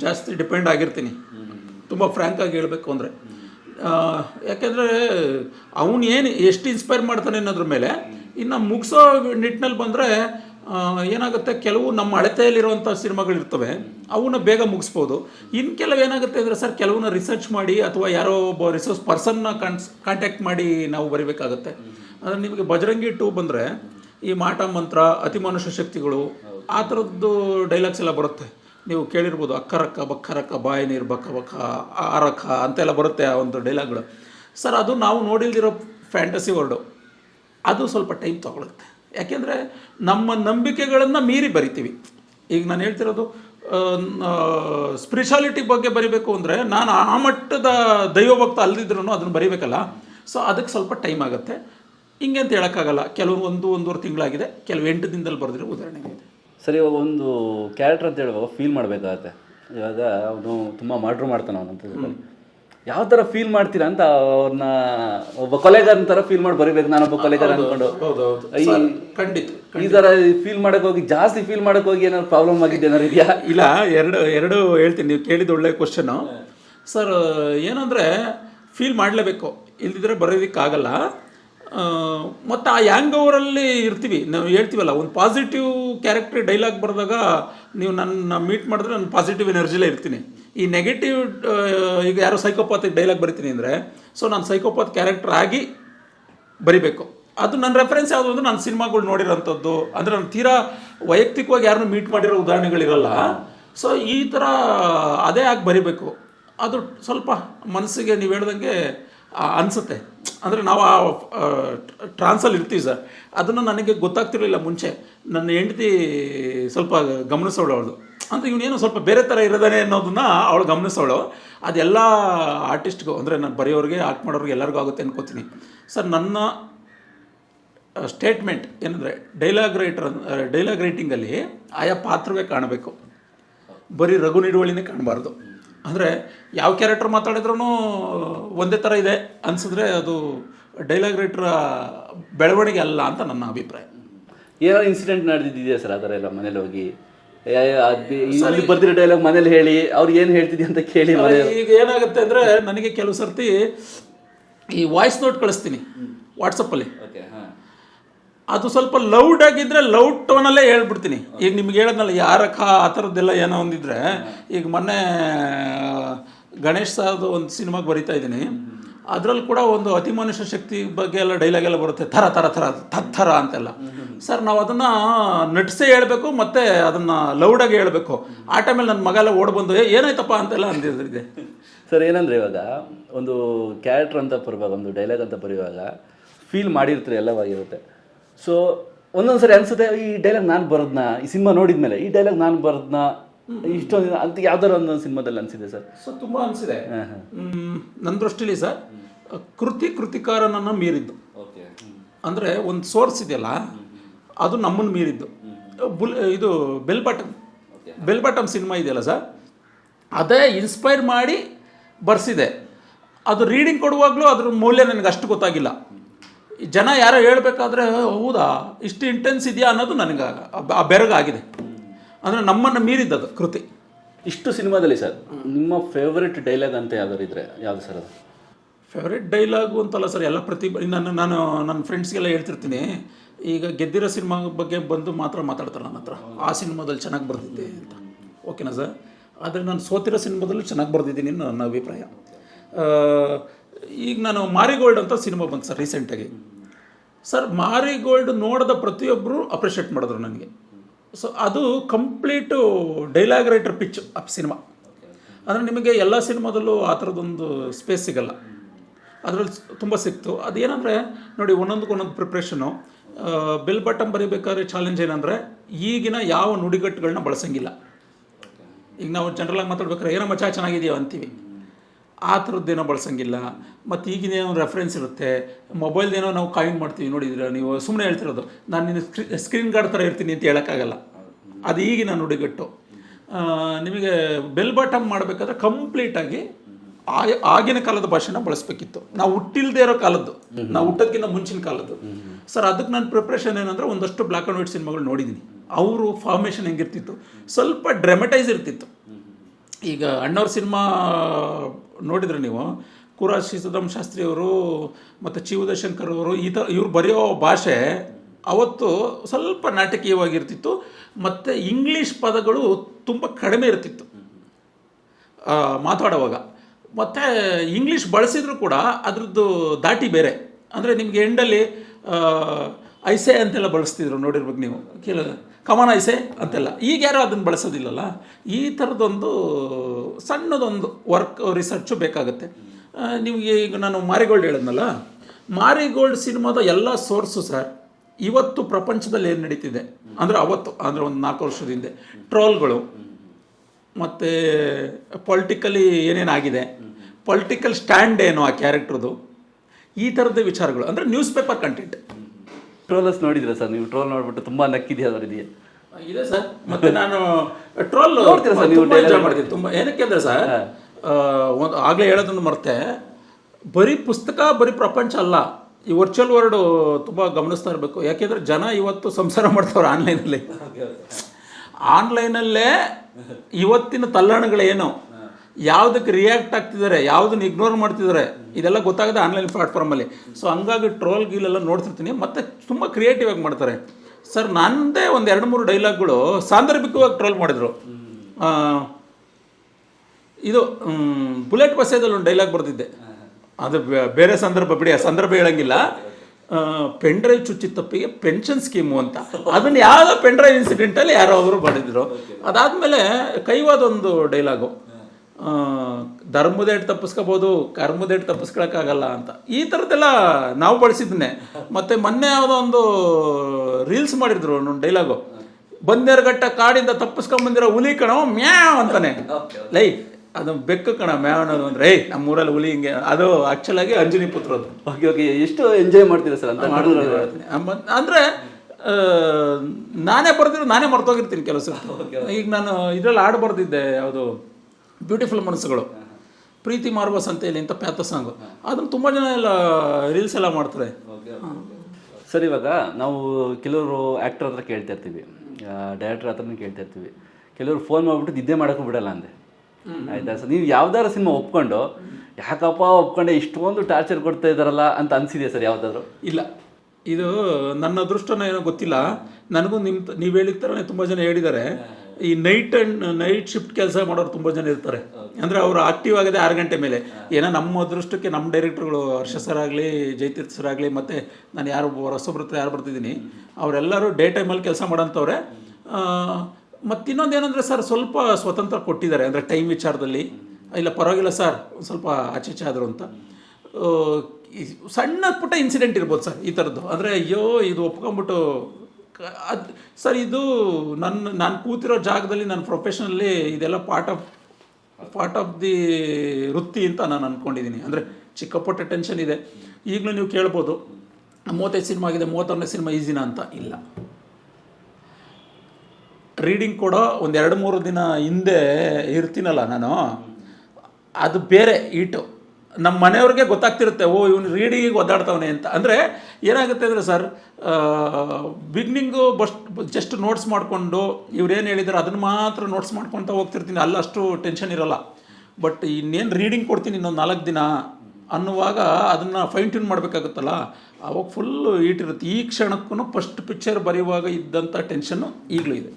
ಜಾಸ್ತಿ ಡಿಪೆಂಡ್ ಆಗಿರ್ತೀನಿ. ತುಂಬ ಫ್ರ್ಯಾಂಕಾಗಿ ಹೇಳಬೇಕು ಅಂದರೆ. ಯಾಕೆಂದರೆ ಅವನು ಏನು ಎಷ್ಟು ಇನ್ಸ್ಪೈರ್ ಮಾಡ್ತಾನೆ ಅನ್ನೋದ್ರ ಮೇಲೆ ಇನ್ನು ಮುಗಿಸೋ ನಿಟ್ಟಿನಲ್ಲಿ ಬಂದರೆ ಏನಾಗುತ್ತೆ, ಕೆಲವು ನಮ್ಮ ಅಳತೆಯಲ್ಲಿರುವಂಥ ಸಿನಿಮಾಗಳಿರ್ತವೆ ಅವನ್ನ ಬೇಗ ಮುಗಿಸ್ಬೋದು. ಇನ್ನು ಕೆಲವು ಏನಾಗುತ್ತೆ ಅಂದರೆ ಸರ್ ಕೆಲವನ್ನ ರಿಸರ್ಚ್ ಮಾಡಿ ಅಥವಾ ಯಾರೋ ಒಬ್ಬ ರಿಸೋರ್ಸ್ ಪರ್ಸನ್ನ ಕಾಣ್ಸ್ ಕಾಂಟ್ಯಾಕ್ಟ್ ಮಾಡಿ ನಾವು ಬರಿಬೇಕಾಗತ್ತೆ. ಅಂದರೆ ನಿಮಗೆ ಬಜರಂಗಿ ಟೂ ಬಂದರೆ ಈ ಮಾಟ ಮಂತ್ರ, ಅತಿಮಾನುಷ ಶಕ್ತಿಗಳು, ಆ ಥರದ್ದು ಡೈಲಾಗ್ಸ್ ಎಲ್ಲ ಬರುತ್ತೆ. ನೀವು ಕೇಳಿರ್ಬೋದು, ಅಕ್ಕರಕ್ಕ, ಬಕ್ಕರಕ್ಕ, ಬಾಯಿ ನೀರು, ಬಕ್ಕ ಬಕ್ಕ, ಆರಕ್ಕ ಅಂತೆಲ್ಲ ಬರುತ್ತೆ ಆ ಒಂದು ಡೈಲಾಗ್ಗಳು. ಸರ್, ಅದು ನಾವು ನೋಡಿಲ್ದಿರೋ ಫ್ಯಾಂಟಸಿ ವರ್ಡು. ಅದು ಸ್ವಲ್ಪ ಟೈಮ್ ತೊಗೊಳುತ್ತೆ. ಯಾಕೆಂದರೆ ನಮ್ಮ ನಂಬಿಕೆಗಳನ್ನು ಮೀರಿ ಬರಿತೀವಿ. ಈಗ ನಾನು ಹೇಳ್ತಿರೋದು ಸ್ಪಿರಿಚುಯಾಲಿಟಿ ಬಗ್ಗೆ ಬರಿಬೇಕು ಅಂದರೆ ನಾನು ಆ ಮಟ್ಟದ ದೈವಭಕ್ತ ಅಲ್ಲದಿದ್ರೂ ಅದನ್ನು ಬರಿಬೇಕಲ್ಲ. ಸೊ ಅದಕ್ಕೆ ಸ್ವಲ್ಪ ಟೈಮ್ ಆಗುತ್ತೆ. ಹಿಂಗೆ ಅಂತ ಹೇಳೋಕ್ಕಾಗಲ್ಲ. ಕೆಲವು ಒಂದು, ಒಂದೂವರೆ ತಿಂಗಳಾಗಿದೆ. ಕೆಲವು ಎಂಟು ದಿನದಲ್ಲಿ ಬರೆದಿರೋ ಉದಾಹರಣೆಗೆ ಇದೆ ಸರ್ ಇವಾಗ ಒಂದು ಕ್ಯಾರೆಕ್ಟರ್ ಅಂತ ಹೇಳುವಾಗ ಫೀಲ್ ಮಾಡಬೇಕಾಗತ್ತೆ. ಇವಾಗ ಅವನು ತುಂಬ ಮರ್ಡ್ರ್ ಮಾಡ್ತಾನೆ ಅವನಂತ ಯಾವ ಥರ ಫೀಲ್ ಮಾಡ್ತೀರಾ ಅಂತ ಅವ್ರನ್ನ ಒಬ್ಬ ಕೊಲೆಗಾರನ ಥರ ಫೀಲ್ ಮಾಡಿ ಬರಿಬೇಕು ನಾನೊಬ್ಬ ಕೊಲೆಗಾರ ಅಂದ್ಕೊಂಡು ಈ ಖಂಡಿತ ಈ ಥರ ಫೀಲ್ ಮಾಡೋಕೆ ಹೋಗಿ ಜಾಸ್ತಿ ಫೀಲ್ ಮಾಡೋಕೆ ಹೋಗಿ ಏನಾದ್ರು ಪ್ರಾಬ್ಲಮ್ ಆಗಿದೆ ಏನಾರು ಇದೆಯಾ? ಇಲ್ಲ ಎರಡು ಎರಡು ಹೇಳ್ತೀನಿ ನೀವು ಕೇಳಿದ ಒಳ್ಳೆ ಕ್ವಶನು ಸರ್ ಏನಂದರೆ ಫೀಲ್ ಮಾಡಲೇಬೇಕು. ಇಲ್ದಿದ್ರೆ ಬರೋದಕ್ಕಾಗಲ್ಲ. ಮತ್ತು ಆ ಯಾಂಗ್ ಓವರಲ್ಲಿ ಇರ್ತೀವಿ. ನಾವು ಹೇಳ್ತೀವಲ್ಲ, ಒಂದು ಪಾಸಿಟಿವ್ ಕ್ಯಾರೆಕ್ಟರ್ ಡೈಲಾಗ್ ಬರೆದಾಗ ನೀವು ನನ್ನ ಮೀಟ್ ಮಾಡಿದ್ರೆ ನಾನು ಪಾಸಿಟಿವ್ ಎನರ್ಜಿಲೇ ಇರ್ತೀನಿ. ಈ ನೆಗೆಟಿವ್ ಈಗ ಯಾರೋ ಸೈಕೋಪಾತಿಗೆ ಡೈಲಾಗ್ ಬರಿತೀನಿ ಅಂದರೆ, ಸೊ ನಾನು ಸೈಕೋಪಾತ್ ಕ್ಯಾರೆಕ್ಟರ್ ಆಗಿ ಬರಿಬೇಕು. ಅದು ನನ್ನ ರೆಫರೆನ್ಸ್ ಯಾವುದು ಅಂದರೆ ನಾನು ಸಿನಿಮಾಗಳು ನೋಡಿರೋಂಥದ್ದು. ಅಂದರೆ ನಾನು ತೀರಾ ವೈಯಕ್ತಿಕವಾಗಿ ಯಾರನ್ನೂ ಮೀಟ್ ಮಾಡಿರೋ ಉದಾಹರಣೆಗಳಿರಲ್ಲ. ಸೊ ಈ ಥರ ಅದೇ ಆಗಿ ಬರಿಬೇಕು. ಅದು ಸ್ವಲ್ಪ ಮನಸ್ಸಿಗೆ ನೀವು ಹೇಳ್ದಂಗೆ ಅನ್ಸುತ್ತೆ. ಅಂದರೆ ನಾವು ಆ ಟ್ರಾನ್ಸಲ್ಲಿ ಇರ್ತೀವಿ ಸರ್. ಅದನ್ನು ನನಗೆ ಗೊತ್ತಾಗ್ತಿರಲಿಲ್ಲ ಮುಂಚೆ. ನನ್ನ ಹೆಂಡತಿ ಸ್ವಲ್ಪ ಗಮನಿಸೋಳು ಅವಳು. ಅಂದರೆ ಇವನೇನು ಸ್ವಲ್ಪ ಬೇರೆ ಥರ ಇರೋದಾನೆ ಅನ್ನೋದನ್ನ ಅವಳು ಗಮನಿಸೋಳು. ಅದೆಲ್ಲ ಆರ್ಟಿಸ್ಟ್ಗೂ ಅಂದರೆ ನಾನು ಬರೆಯೋರಿಗೆ ಆರ್ಟ್ ಮಾಡೋರಿಗೆ ಎಲ್ಲರಿಗೂ ಆಗುತ್ತೆ ಅನ್ಕೋತೀನಿ. ಸರ್, ನನ್ನ ಸ್ಟೇಟ್ಮೆಂಟ್ ಏನಂದರೆ ಡೈಲಾಗ್ ರೈಟರ್ ಡೈಲಾಗ್ ರೈಟಿಂಗಲ್ಲಿ ಆಯಾ ಪಾತ್ರವೇ ಕಾಣಬೇಕು. ಬರೀ ರಘು ನಿಡುವಳಿನೇ ಕಾಣಬಾರ್ದು. ಅಂದರೆ ಯಾವ ಕ್ಯಾರೆಕ್ಟರ್ ಮಾತಾಡಿದ್ರೂ ಒಂದೇ ಥರ ಇದೆ ಅನಿಸಿದ್ರೆ ಅದು ಡೈಲಾಗ್ ರೈಟ್ರ ಬೆಳವಣಿಗೆ ಅಲ್ಲ ಅಂತ ನನ್ನ ಅಭಿಪ್ರಾಯ. ಏನೋ ಇನ್ಸಿಡೆಂಟ್ ನಡೆದಿದೆಯಾ ಸರ್ ಆ ಥರ ಎಲ್ಲ ಮನೇಲಿ ಹೋಗಿ? ಅಲ್ಲಿ ಬರ್ದಿರೋ ಡೈಲಾಗ್ ಮನೇಲಿ ಹೇಳಿ ಅವ್ರು ಏನು ಹೇಳ್ತಿದ್ಯ ಅಂತ ಕೇಳಿ ಈಗ ಏನಾಗುತ್ತೆ ಅಂದರೆ ನನಗೆ ಕೆಲವು ಸರ್ತಿ ಈ ವಾಯ್ಸ್ ನೋಟ್ ಕಳಿಸ್ತೀನಿ ವಾಟ್ಸಪ್ಪಲ್ಲಿ ಅದು ಸ್ವಲ್ಪ ಲೌಡ್ ಆಗಿದ್ರೆ ಲೌಡ್ ಟೋನಲ್ಲೇ ಹೇಳ್ಬಿಡ್ತೀನಿ. ಈಗ ನಿಮ್ಗೆ ಹೇಳದ್ನಲ್ಲ ಯಾರಕ್ಕ ಆ ಥರದ್ದೆಲ್ಲ ಏನೋ ಒಂದಿದ್ರೆ ಈಗ ಮೊನ್ನೆ ಗಣೇಶ್ ಸರ್ದು ಒಂದು ಸಿನಿಮಾಗೆ ಬರಿತಾ ಇದ್ದೀನಿ. ಅದರಲ್ಲಿ ಕೂಡ ಒಂದು ಅತಿ ಮನುಷ್ಯ ಶಕ್ತಿ ಬಗ್ಗೆ ಎಲ್ಲ ಡೈಲಾಗ್ ಎಲ್ಲ ಬರುತ್ತೆ. ಥರ ಥರ ಥರ ಥರ ಅಂತೆಲ್ಲ. ಸರ್ ನಾವು ಅದನ್ನು ನಟಿಸೇ ಹೇಳಬೇಕು ಮತ್ತು ಅದನ್ನು ಲೌಡಾಗಿ ಹೇಳಬೇಕು. ಆ ಟೈಮಲ್ಲಿ ನನ್ನ ಮಗ ಎಲ್ಲ ಓಡ್ ಬಂದು "ಏ, ಏನಾಯ್ತಪ್ಪ? ಅಂತೆಲ್ಲ ಅಂದಿದ್ರಿದೆ ಸರ್ ಏನಂದ್ರೆ ಇವಾಗ ಒಂದು ಕ್ಯಾರೆಕ್ಟರ್ ಅಂತ ಬರುವಾಗ ಒಂದು ಡೈಲಾಗ್ ಅಂತ ಬರೆಯುವಾಗ ಫೀಲ್ ಮಾಡಿರ್ತೀರಿ ಎಲ್ಲವಾಗಿರುತ್ತೆ. ಸೊ ಒಂದೊಂದು ಸರಿ ಅನ್ಸುತ್ತೆ ಈ ಡೈಲಾಗ್ ನಾನು ಬರೋದ್ನ ಈ ಸಿನಿಮಾ ನೋಡಿದ್ಮೇಲೆ ಈ ಡೈಲಾಗ್ ನಾನು ಬರೋದ್ನ ಇಷ್ಟೊಂದು ದಿನ ಅಂತ ಯಾವ್ದಾರು ಒಂದೊಂದು ಸಿನಿಮಾದಲ್ಲಿ ಅನ್ಸಿದೆ ಸರ್? ಸೊ ತುಂಬ ಅನಿಸಿದೆ. ನನ್ನ ದೃಷ್ಟಿಲಿ ಸರ್ ಕೃತಿ ಕೃತಿಕಾರನನ್ನು ಮೀರಿದ್ದು. ಅಂದರೆ ಒಂದು ಸೋರ್ಸ್ ಇದೆಯಲ್ಲ ಅದು ನಮ್ಮನ್ನು ಮೀರಿದ್ದು. ಬುಲ್ ಇದು bell bottom bell bottom cinema ಇದೆಯಲ್ಲ ಸರ್ ಅದೇ ಇನ್ಸ್ಪೈರ್ ಮಾಡಿ ಬರ್ಸಿದೆ. ಅದು ರೀಡಿಂಗ್ ಕೊಡುವಾಗಲೂ ಅದ್ರ ಮೌಲ್ಯ ನನಗೆ ಅಷ್ಟು ಗೊತ್ತಾಗಿಲ್ಲ. ಜನ ಯಾರೋ ಹೇಳಬೇಕಾದ್ರೆ ಹೌದಾ? ಇಷ್ಟು ಇಂಟೆನ್ಸ್ ಇದೆಯಾ? ಅನ್ನೋದು ನನಗೆ ಆ- ಬೆರಗಾಗಿದೆ ಅಂದರೆ ನಮ್ಮನ್ನು ಮೀರಿದ್ದದು ಕೃತಿ. ಇಷ್ಟು ಸಿನಿಮಾದಲ್ಲಿ ಸರ್ ನಿಮ್ಮ ಫೇವ್ರೆಟ್ ಡೈಲಾಗ್ ಅಂತ ಯಾವ್ದಾರು ಇದ್ರೆ ಯಾವ್ದು ಸರ್ ಅದು? ಫೇವ್ರೆಟ್ ಡೈಲಾಗು ಅಂತಲ್ಲ ಸರ್ ಎಲ್ಲ ಪ್ರತಿ ನಾನು ನಾನು ನನ್ನ ಫ್ರೆಂಡ್ಸ್ಗೆಲ್ಲ ಹೇಳ್ತಿರ್ತೀನಿ. ಈಗ ಗೆದ್ದಿರೋ ಸಿನಿಮಾ ಬಗ್ಗೆ ಬಂದು ಮಾತ್ರ ಮಾತಾಡ್ತಾರೆ ನನ್ನ ಹತ್ರ. ಆ ಸಿನಿಮಾದಲ್ಲಿ ಚೆನ್ನಾಗಿ ಬರ್ತಿದ್ದೆ ಅಂತ. ಓಕೆನಾ ಸರ್? ಆದರೆ ನಾನು ಸೋತಿರೋ ಸಿನಿಮಾದಲ್ಲೂ ಚೆನ್ನಾಗಿ ಬರ್ದಿದ್ದೀನಿ ನನ್ನ ಅಭಿಪ್ರಾಯ. ಈಗ ನಾನು ಮಾರಿಗೋಲ್ಡ್ ಅಂತ ಸಿನಿಮಾ ಬಂತು ಸರ್ ರೀಸೆಂಟಾಗಿ ಸರ್ ಮಾರಿಗೋಲ್ಡ್ ನೋಡಿದ ಪ್ರತಿಯೊಬ್ಬರು ಅಪ್ರಿಷಿಯೇಟ್ ಮಾಡಿದ್ರು ನನಗೆ. ಸೊ ಅದು ಕಂಪ್ಲೀಟು ಡೈಲಾಗ್ ರೈಟರ್ ಪಿಚ್ ಆ ಸಿನಿಮಾ. ಅಂದರೆ ನಿಮಗೆ ಎಲ್ಲ ಸಿನಿಮಾದಲ್ಲೂ ಆ ಥರದೊಂದು ಸ್ಪೇಸ್ ಸಿಗಲ್ಲ. ಅದರಲ್ಲಿ ತುಂಬ ಸಿಕ್ತು. ಅದೇನಂದರೆ, ನೋಡಿ ಒಂದೊಂದಕ್ಕೆ ಒಂದೊಂದು ಪ್ರಿಪ್ರೇಷನು ಬಿಲ್ ಬಟನ್ ಬರೀಬೇಕಾದ್ರೆ ಚಾಲೆಂಜ್ ಏನಂದರೆ, ಈಗಿನ ಯಾವ ನುಡಿಗಟ್ಟುಗಳನ್ನ ಬಳಸಂಗಿಲ್ಲ. ಈಗ ನಾವು ಜನರಲಾಗಿ ಮಾತಾಡ್ಬೇಕಾದ್ರೆ ಏನೋ ಮಚ್ಚ ಚೆನ್ನಾಗಿದೆಯೋ ಅಂತೀವಿ. ಆ ಥರದ್ದೇನೋ ಬಳಸಂಗಿಲ್ಲ. ಮತ್ತು ಈಗಿನ ಏನೋ ರೆಫರೆನ್ಸ್ ಇರುತ್ತೆ. ಮೊಬೈಲ್ದೇನೋ ನಾವು ಕಾಯಿನ್ ಮಾಡ್ತೀವಿ ನೋಡಿದ್ರೆ ನೀವು ಸುಮ್ಮನೆ ಹೇಳ್ತಿರೋದು ನಾನು ನಿನ್ನ ಸ್ಕ್ರೀ ಸ್ಕ್ರೀನ್ ಗಾರ್ಡ್ ಥರ ಇರ್ತೀನಿ ಅಂತ ಹೇಳೋಕ್ಕಾಗಲ್ಲ. ಅದು ಈಗಿನ ನುಡಿಗಟ್ಟು. ನಿಮಗೆ ಬೆಲ್ ಬಾಟಮ್ ಮಾಡಬೇಕಾದ್ರೆ ಕಂಪ್ಲೀಟಾಗಿ ಆಗಿನ ಕಾಲದ ಭಾಷೆನ ಬಳಸಬೇಕಿತ್ತು. ನಾವು ಹುಟ್ಟಿಲ್ದೇ ಇರೋ ಕಾಲದ್ದು. ನಾವು ಹುಟ್ಟೋದಕ್ಕಿಂತ ಮುಂಚಿನ ಕಾಲದ್ದು. ಸರ್ ಅದಕ್ಕೆ ನಾನು ಪ್ರಿಪ್ರೇಷನ್ ಏನಂದರೆ ಒಂದಷ್ಟು ಬ್ಲ್ಯಾಕ್ ಆ್ಯಂಡ್ ವೈಟ್ ಸಿನಿಮಾಗಳು ನೋಡಿದ್ದೀನಿ ಅವರು ಫಾರ್ಮೇಷನ್ ಹೆಂಗಿರ್ತಿತ್ತು. ಸ್ವಲ್ಪ ಡ್ರಾಮಟೈಸ್ ಇರ್ತಿತ್ತು. ಈಗ ಅಣ್ಣವ್ರ ಸಿನಿಮಾ ನೋಡಿದ್ರೆ ನೀವು? ಕುರಾ ಶಾಸ್ತ್ರಿ ಅವರು ಮತ್ತು ಚಿ ಉದಯಶಂಕರ್ ಅವರು ಈ ಥರ ಇವ್ರು ಬರೆಯೋ ಭಾಷೆ ಅವತ್ತು ಸ್ವಲ್ಪ ನಾಟಕೀಯವಾಗಿರ್ತಿತ್ತು, ಮತ್ತು ಇಂಗ್ಲೀಷ್ ಪದಗಳು ತುಂಬ ಕಡಿಮೆ ಇರ್ತಿತ್ತು. ಮಾತಾಡುವಾಗ. ಮತ್ತು ಇಂಗ್ಲೀಷ್ ಬಳಸಿದ್ರು ಕೂಡ ಅದರದ್ದು ದಾಟಿ ಬೇರೆ. ಅಂದರೆ ನಿಮಗೆ ಎಂಡಲ್ಲಿ ಐಸೆ ಅಂತೆಲ್ಲ ಬಳಸ್ತಿದ್ರು, ನೋಡಿರ್ಬೇಕು ನೀವು ಕೆಲ ಕಮನ್ ಐಸೆ ಅಂತೆಲ್ಲ. ಈಗ ಯಾರು ಅದನ್ನು ಬಳಸೋದಿಲ್ಲಲ್ಲ? ಈ ಥರದೊಂದು ಸಣ್ಣದೊಂದು ವರ್ಕ್ ರಿಸರ್ಚು ಬೇಕಾಗುತ್ತೆ. ನಿಮಗೆ ಈಗ ನಾನು ಮಾರಿಗೋಲ್ಡ್ ಹೇಳಿದ್ನಲ್ಲ? ಮಾರಿಗೋಲ್ಡ್ ಸಿನಿಮಾದ ಎಲ್ಲ ಸೋರ್ಸು ಸರ್ ಇವತ್ತು ಪ್ರಪಂಚದಲ್ಲಿ ಏನು ನಡೀತಿದೆ? ಅಂದರೆ ಅವತ್ತು, ಅಂದರೆ ಒಂದು ನಾಲ್ಕು ವರ್ಷದ ಹಿಂದೆ. ಟ್ರೋಲ್ಗಳು ಮತ್ತು ಪೊಲಿಟಿಕಲಿ ಏನೇನಾಗಿದೆ ಪೊಲಿಟಿಕಲ್ ಸ್ಟ್ಯಾಂಡ್ ಏನು ಆ ಕ್ಯಾರೆಕ್ಟ್ರದು ಈ ಥರದ ವಿಚಾರಗಳು. ಅಂದರೆ ನ್ಯೂಸ್ ಪೇಪರ್ ಕಂಟೆಂಟ್ ಟ್ರೋಲರ್ಸ್ ನೋಡಿದ್ರ ಸರ್? ನೀವು ಟ್ರೋಲ್ ನೋಡ್ಬಿಟ್ಟು ತುಂಬಾ ನಕ್ಕಿದೆಯಾ ಅದರ ಇದೆಯಾ ಇದೆ ಸರ್. ಮತ್ತೆ ನಾನು ಟ್ರೋಲ್ ನೋಡ್ತೀರಾ ಸರ್ ನೀವು ತುಂಬ ಎಂಜಾಯ್? ಮಾಡಿದ್ದೀನಿ ತುಂಬ ಏನಕ್ಕೆ ಅಂದರೆ ಸರ್ ಒಂದು ಆಗಲೇ ಹೇಳೋದನ್ನು ಮರ್ತೆ ಬರೀ ಪುಸ್ತಕ ಬರೀ ಪ್ರಪಂಚ ಅಲ್ಲ ಈ ವರ್ಚುವಲ್ ವರ್ಲ್ಡು ತುಂಬ ಗಮನಿಸ್ತಾ ಇರಬೇಕು. ಯಾಕೆಂದ್ರೆ ಜನ ಇವತ್ತು ಸಂಸಾರ ಮಾಡ್ತಾವ್ರೆ ಆನ್ಲೈನಲ್ಲಿ ಆನ್ಲೈನಲ್ಲೇ [laughs] ಇವತ್ತಿನ ತಲ್ಲಣಗಳೇನು? ಯಾವುದಕ್ಕೆ ರಿಯಾಕ್ಟ್ ಆಗ್ತಿದ್ದಾರೆ, ಯಾವುದನ್ನು ಇಗ್ನೋರ್ ಮಾಡ್ತಿದ್ದಾರೆ, ಇದೆಲ್ಲ ಗೊತ್ತಾಗದೆ ಆನ್ಲೈನ್ ಪ್ಲಾಟ್ಫಾರ್ಮಲ್ಲಿ ಸೊ ಹಂಗಾಗಿ ಟ್ರೋಲ್ ಗೀಲೆಲ್ಲ ನೋಡ್ತಿರ್ತೀನಿ. ಮತ್ತು ತುಂಬ ಕ್ರಿಯೇಟಿವ್ ಆಗಿ ಮಾಡ್ತಾರೆ. ಸರ್ ನನ್ನದೇ ಒಂದು ಎರಡು ಮೂರು ಡೈಲಾಗ್ಗಳು ಸಾಂದರ್ಭಿಕವಾಗಿ ಟ್ರೋಲ್ ಮಾಡಿದರು. ಇದು ಬುಲೆಟ್ ಬಸ್ಸೇದಲ್ಲಿ ಒಂದು ಡೈಲಾಗ್ ಬರ್ತಿದ್ದೆ ಅದು ಬೇರೆ ಸಂದರ್ಭ ಬಿಡಿ, ಆ ಸಂದರ್ಭ ಹೇಳಂಗಿಲ್ಲ. ಪೆನ್ ಡ್ರೈವ್ ಚುಚ್ಚಿ ತಪ್ಪಿಗೆ ಪೆನ್ಷನ್ ಸ್ಕೀಮು ಅಂತ. ಅದನ್ನು ಯಾವುದೋ ಪೆನ್ ಡ್ರೈವ್ ಇನ್ಸಿಡೆಂಟಲ್ಲಿ ಯಾರೋ ಅವರು ಮಾಡಿದ್ರು. ಅದಾದಮೇಲೆ ಕೈವಾದೊಂದು ಡೈಲಾಗು ಧರ್ಮದೇಟ್ ತಪ್ಪಿಸ್ಕೋಬೋದು ಕರ್ಮದೇಟು ತಪ್ಪಿಸ್ಕೊಳಕ್ಕಾಗಲ್ಲ ಅಂತ. ಈ ಥರದ್ದೆಲ್ಲ ನಾವು ಬಳಸಿದ್ದನ್ನೇ ಮತ್ತು ಮೊನ್ನೆ ಯಾವುದೋ ಒಂದು ರೀಲ್ಸ್ ಮಾಡಿದ್ರು ನನ್ನ ಡೈಲಾಗು. ಬಂದೇರ್ಘಟ್ಟ ಕಾಡಿಂದ ತಪ್ಪಿಸ್ಕೊಂಬಂದಿರೋ ಹುಲಿ ಕಣ ಮ್ಯಾವ್ ಅಂತಾನೆ. ಲೈ ಅದು ಬೆಕ್ಕು ಕಣ ಮ್ಯಾವ್ ಅನ್ನೋದು ಅಂದ್ರೆ ಏಯ್ ನಮ್ಮ ಊರಲ್ಲಿ ಹುಲಿ ಹಿಂಗೆ ಅದು ಆ್ಯಕ್ಚುಲ್ ಆಗಿ ಪುತ್ರ ಅದು ಓಕೆ ಓಕೆ ಎಷ್ಟು ಎಂಜಾಯ್ ಮಾಡ್ತೀರಾ ಸರ್ ಅಂತ ಅಂದರೆ ಅಂದ್ರೆ ನಾನೇ ಬರ್ದಿರೋ ನಾನೇ ಮರ್ತೋಗಿರ್ತೀನಿ ಕೆಲಸ ಈಗ ನಾನು ಇದರಲ್ಲಿ ಹಾಡು ಬರ್ದಿದ್ದೆ ಯಾವುದು ಬ್ಯೂಟಿಫುಲ್ ಮನಸ್ಸುಗಳು. ಪ್ರೀತಿ ಮಾರುವ ಸಂತೆಯಲ್ಲಿ ಅಂತ ಪ್ಯಾಥ ಸಾಂಗು. ಅದನ್ನು ತುಂಬ ಜನ ಎಲ್ಲ ರೀಲ್ಸ್ ಎಲ್ಲ ಮಾಡ್ತಾರೆ. ಸರ್ ಇವಾಗ ನಾವು ಕೆಲವರು ಆ್ಯಕ್ಟರ್ ಹತ್ರ ಕೇಳ್ತಾ ಇರ್ತೀವಿ. ಡೈರೆಕ್ಟರ್ ಹತ್ರನೂ ಕೇಳ್ತಾ ಇರ್ತೀವಿ. ಕೆಲವರು ಫೋನ್ ಮಾಡಿಬಿಟ್ಟು ನಿದ್ದೆ ಮಾಡೋಕ್ಕೂ ಬಿಡಲ್ಲ ಅಂದೆ. ಆಯ್ತಾ? ಸರ್ ನೀವು ಯಾವ್ದಾದ್ರು ಸಿನಿಮಾ ಒಪ್ಕೊಂಡು ಯಾಕಪ್ಪ ಒಪ್ಕೊಂಡೆ ಇಷ್ಟೊಂದು ಟಾರ್ಚರ್ ಕೊಡ್ತಾ ಇದ್ದಾರಲ್ಲ ಅಂತ ಅನಿಸಿದೆ ಸರ್ ಯಾವುದಾದ್ರು? ಇಲ್ಲ. ಇದು ನನ್ನ ಅದೃಷ್ಟನ ಏನೋ ಗೊತ್ತಿಲ್ಲ. ನನಗೂ ನಿಮ್ಮ ನೀವು ಹೇಳಿದ ಥರನೇ ತುಂಬ ಜನ ಹೇಳಿದ್ದಾರೆ. ಈ ನೈಟ್ ಅಂಡ್ ನೈಟ್ ಶಿಫ್ಟ್ ಕೆಲಸ ಮಾಡೋರು ತುಂಬ ಜನ ಇರ್ತಾರೆ. ಅಂದರೆ ಅವರು ಆಕ್ಟಿವ್ ಆಗಿದೆ ಆರು ಗಂಟೆ ಮೇಲೆ. ಏನೋ ನಮ್ಮ ಅದೃಷ್ಟಕ್ಕೆ ನಮ್ಮ ಡೈರೆಕ್ಟರ್ಗಳು ಹರ್ಷ ಸರ್ ಆಗಲಿ ಜಯತೀರ್ಥ ಸರ್ ಆಗಲಿ ಮತ್ತು ನಾನು ಯಾರು ಹತ್ರ ಯಾರು ಬರ್ತಿದ್ದೀನಿ ಅವರೆಲ್ಲರೂ ಡೇ ಟೈಮಲ್ಲಿ ಕೆಲಸ ಮಾಡೋಂಥವ್ರೆ. ಮತ್ತು ಇನ್ನೊಂದು ಏನಂದರೆ ಸರ್ ಸ್ವಲ್ಪ ಸ್ವತಂತ್ರ ಕೊಟ್ಟಿದ್ದಾರೆ. ಅಂದರೆ ಟೈಮ್ ವಿಚಾರದಲ್ಲಿ. ಇಲ್ಲ ಪರವಾಗಿಲ್ಲ ಸರ್ ಸ್ವಲ್ಪ ಆಚೆ ಈಚೆ ಆದರು ಅಂತ. ಸಣ್ಣ ಪುಟ್ಟ ಇನ್ಸಿಡೆಂಟ್ ಇರ್ಬೋದು ಸರ್ ಈ ಥರದ್ದು ಅಂದರೆ ಅಯ್ಯೋ ಇದು ಒಪ್ಕೊಂಬಿಟ್ಟು ಅದು ಸರ್, ಇದು ನನ್ನ ನಾನು ಕೂತಿರೋ ಜಾಗದಲ್ಲಿ ನನ್ನ ಪ್ರೊಫೆಷನಲ್ಲಿ ಇದೆಲ್ಲ part of part of the ವೃತ್ತಿ ಅಂತ ನಾನು ಅಂದ್ಕೊಂಡಿದ್ದೀನಿ ಅಂದರೆ ಚಿಕ್ಕಪುಟ್ಟ ಟೆನ್ಷನ್ ಇದೆ. ಈಗಲೂ ನೀವು ಕೇಳ್ಬೋದು, ಮೂವತ್ತೈದು ಸಿನಿಮಾ ಆಗಿದೆ, ಮೂವತ್ತೊಂದನೇ ಸಿನಿಮಾ ಈಸಿನ ಅಂತ? ಇಲ್ಲ. ರೀಡಿಂಗ್ ಕೊಡೋ ಒಂದು ಎರಡು ಮೂರು ದಿನ ಹಿಂದೆ ಇರ್ತೀನಲ್ಲ ನಾನು. ಅದು ಬೇರೆ ಈಟು ನಮ್ಮ ಮನೆಯವ್ರಿಗೆ ಗೊತ್ತಾಗ್ತಿರುತ್ತೆ, ಓ, ಇವನು ರೀಡಿಗೆ ಒದ್ದಾಡ್ತವನೆ ಅಂತ. ಅಂದರೆ ಏನಾಗುತ್ತೆ ಅಂದರೆ ಸರ್ ಬಿಗ್ನಿಂಗು ಬಸ್ಟ್ ಜಸ್ಟ್ ನೋಟ್ಸ್ ಮಾಡಿಕೊಂಡು ಇವ್ರೇನು ಹೇಳಿದಾರೆ ಅದನ್ನು ಮಾತ್ರ ನೋಟ್ಸ್ ಮಾಡ್ಕೊತ ಹೋಗ್ತಿರ್ತೀನಿ, ಅಲ್ಲಷ್ಟು ಟೆನ್ಷನ್ ಇರಲ್ಲ. ಬಟ್ ಇನ್ನೇನು ರೀಡಿಂಗ್ ಕೊಡ್ತೀನಿ ಇನ್ನೊಂದು ನಾಲ್ಕು ದಿನ ಅನ್ನುವಾಗ ಅದನ್ನು ಫೈನ್ ಟ್ಯೂನ್ ಮಾಡಬೇಕಾಗುತ್ತಲ್ಲ, ಅವಾಗ ಫುಲ್ಲು ಈಟಿರುತ್ತೆ ಈ ಕ್ಷಣಕ್ಕೂ ಫಸ್ಟ್ ಪಿಕ್ಚರ್ ಬರೆಯುವಾಗ ಇದ್ದಂಥ ಟೆನ್ಷನ್ನು ಈಗಲೂ ಇದೆ.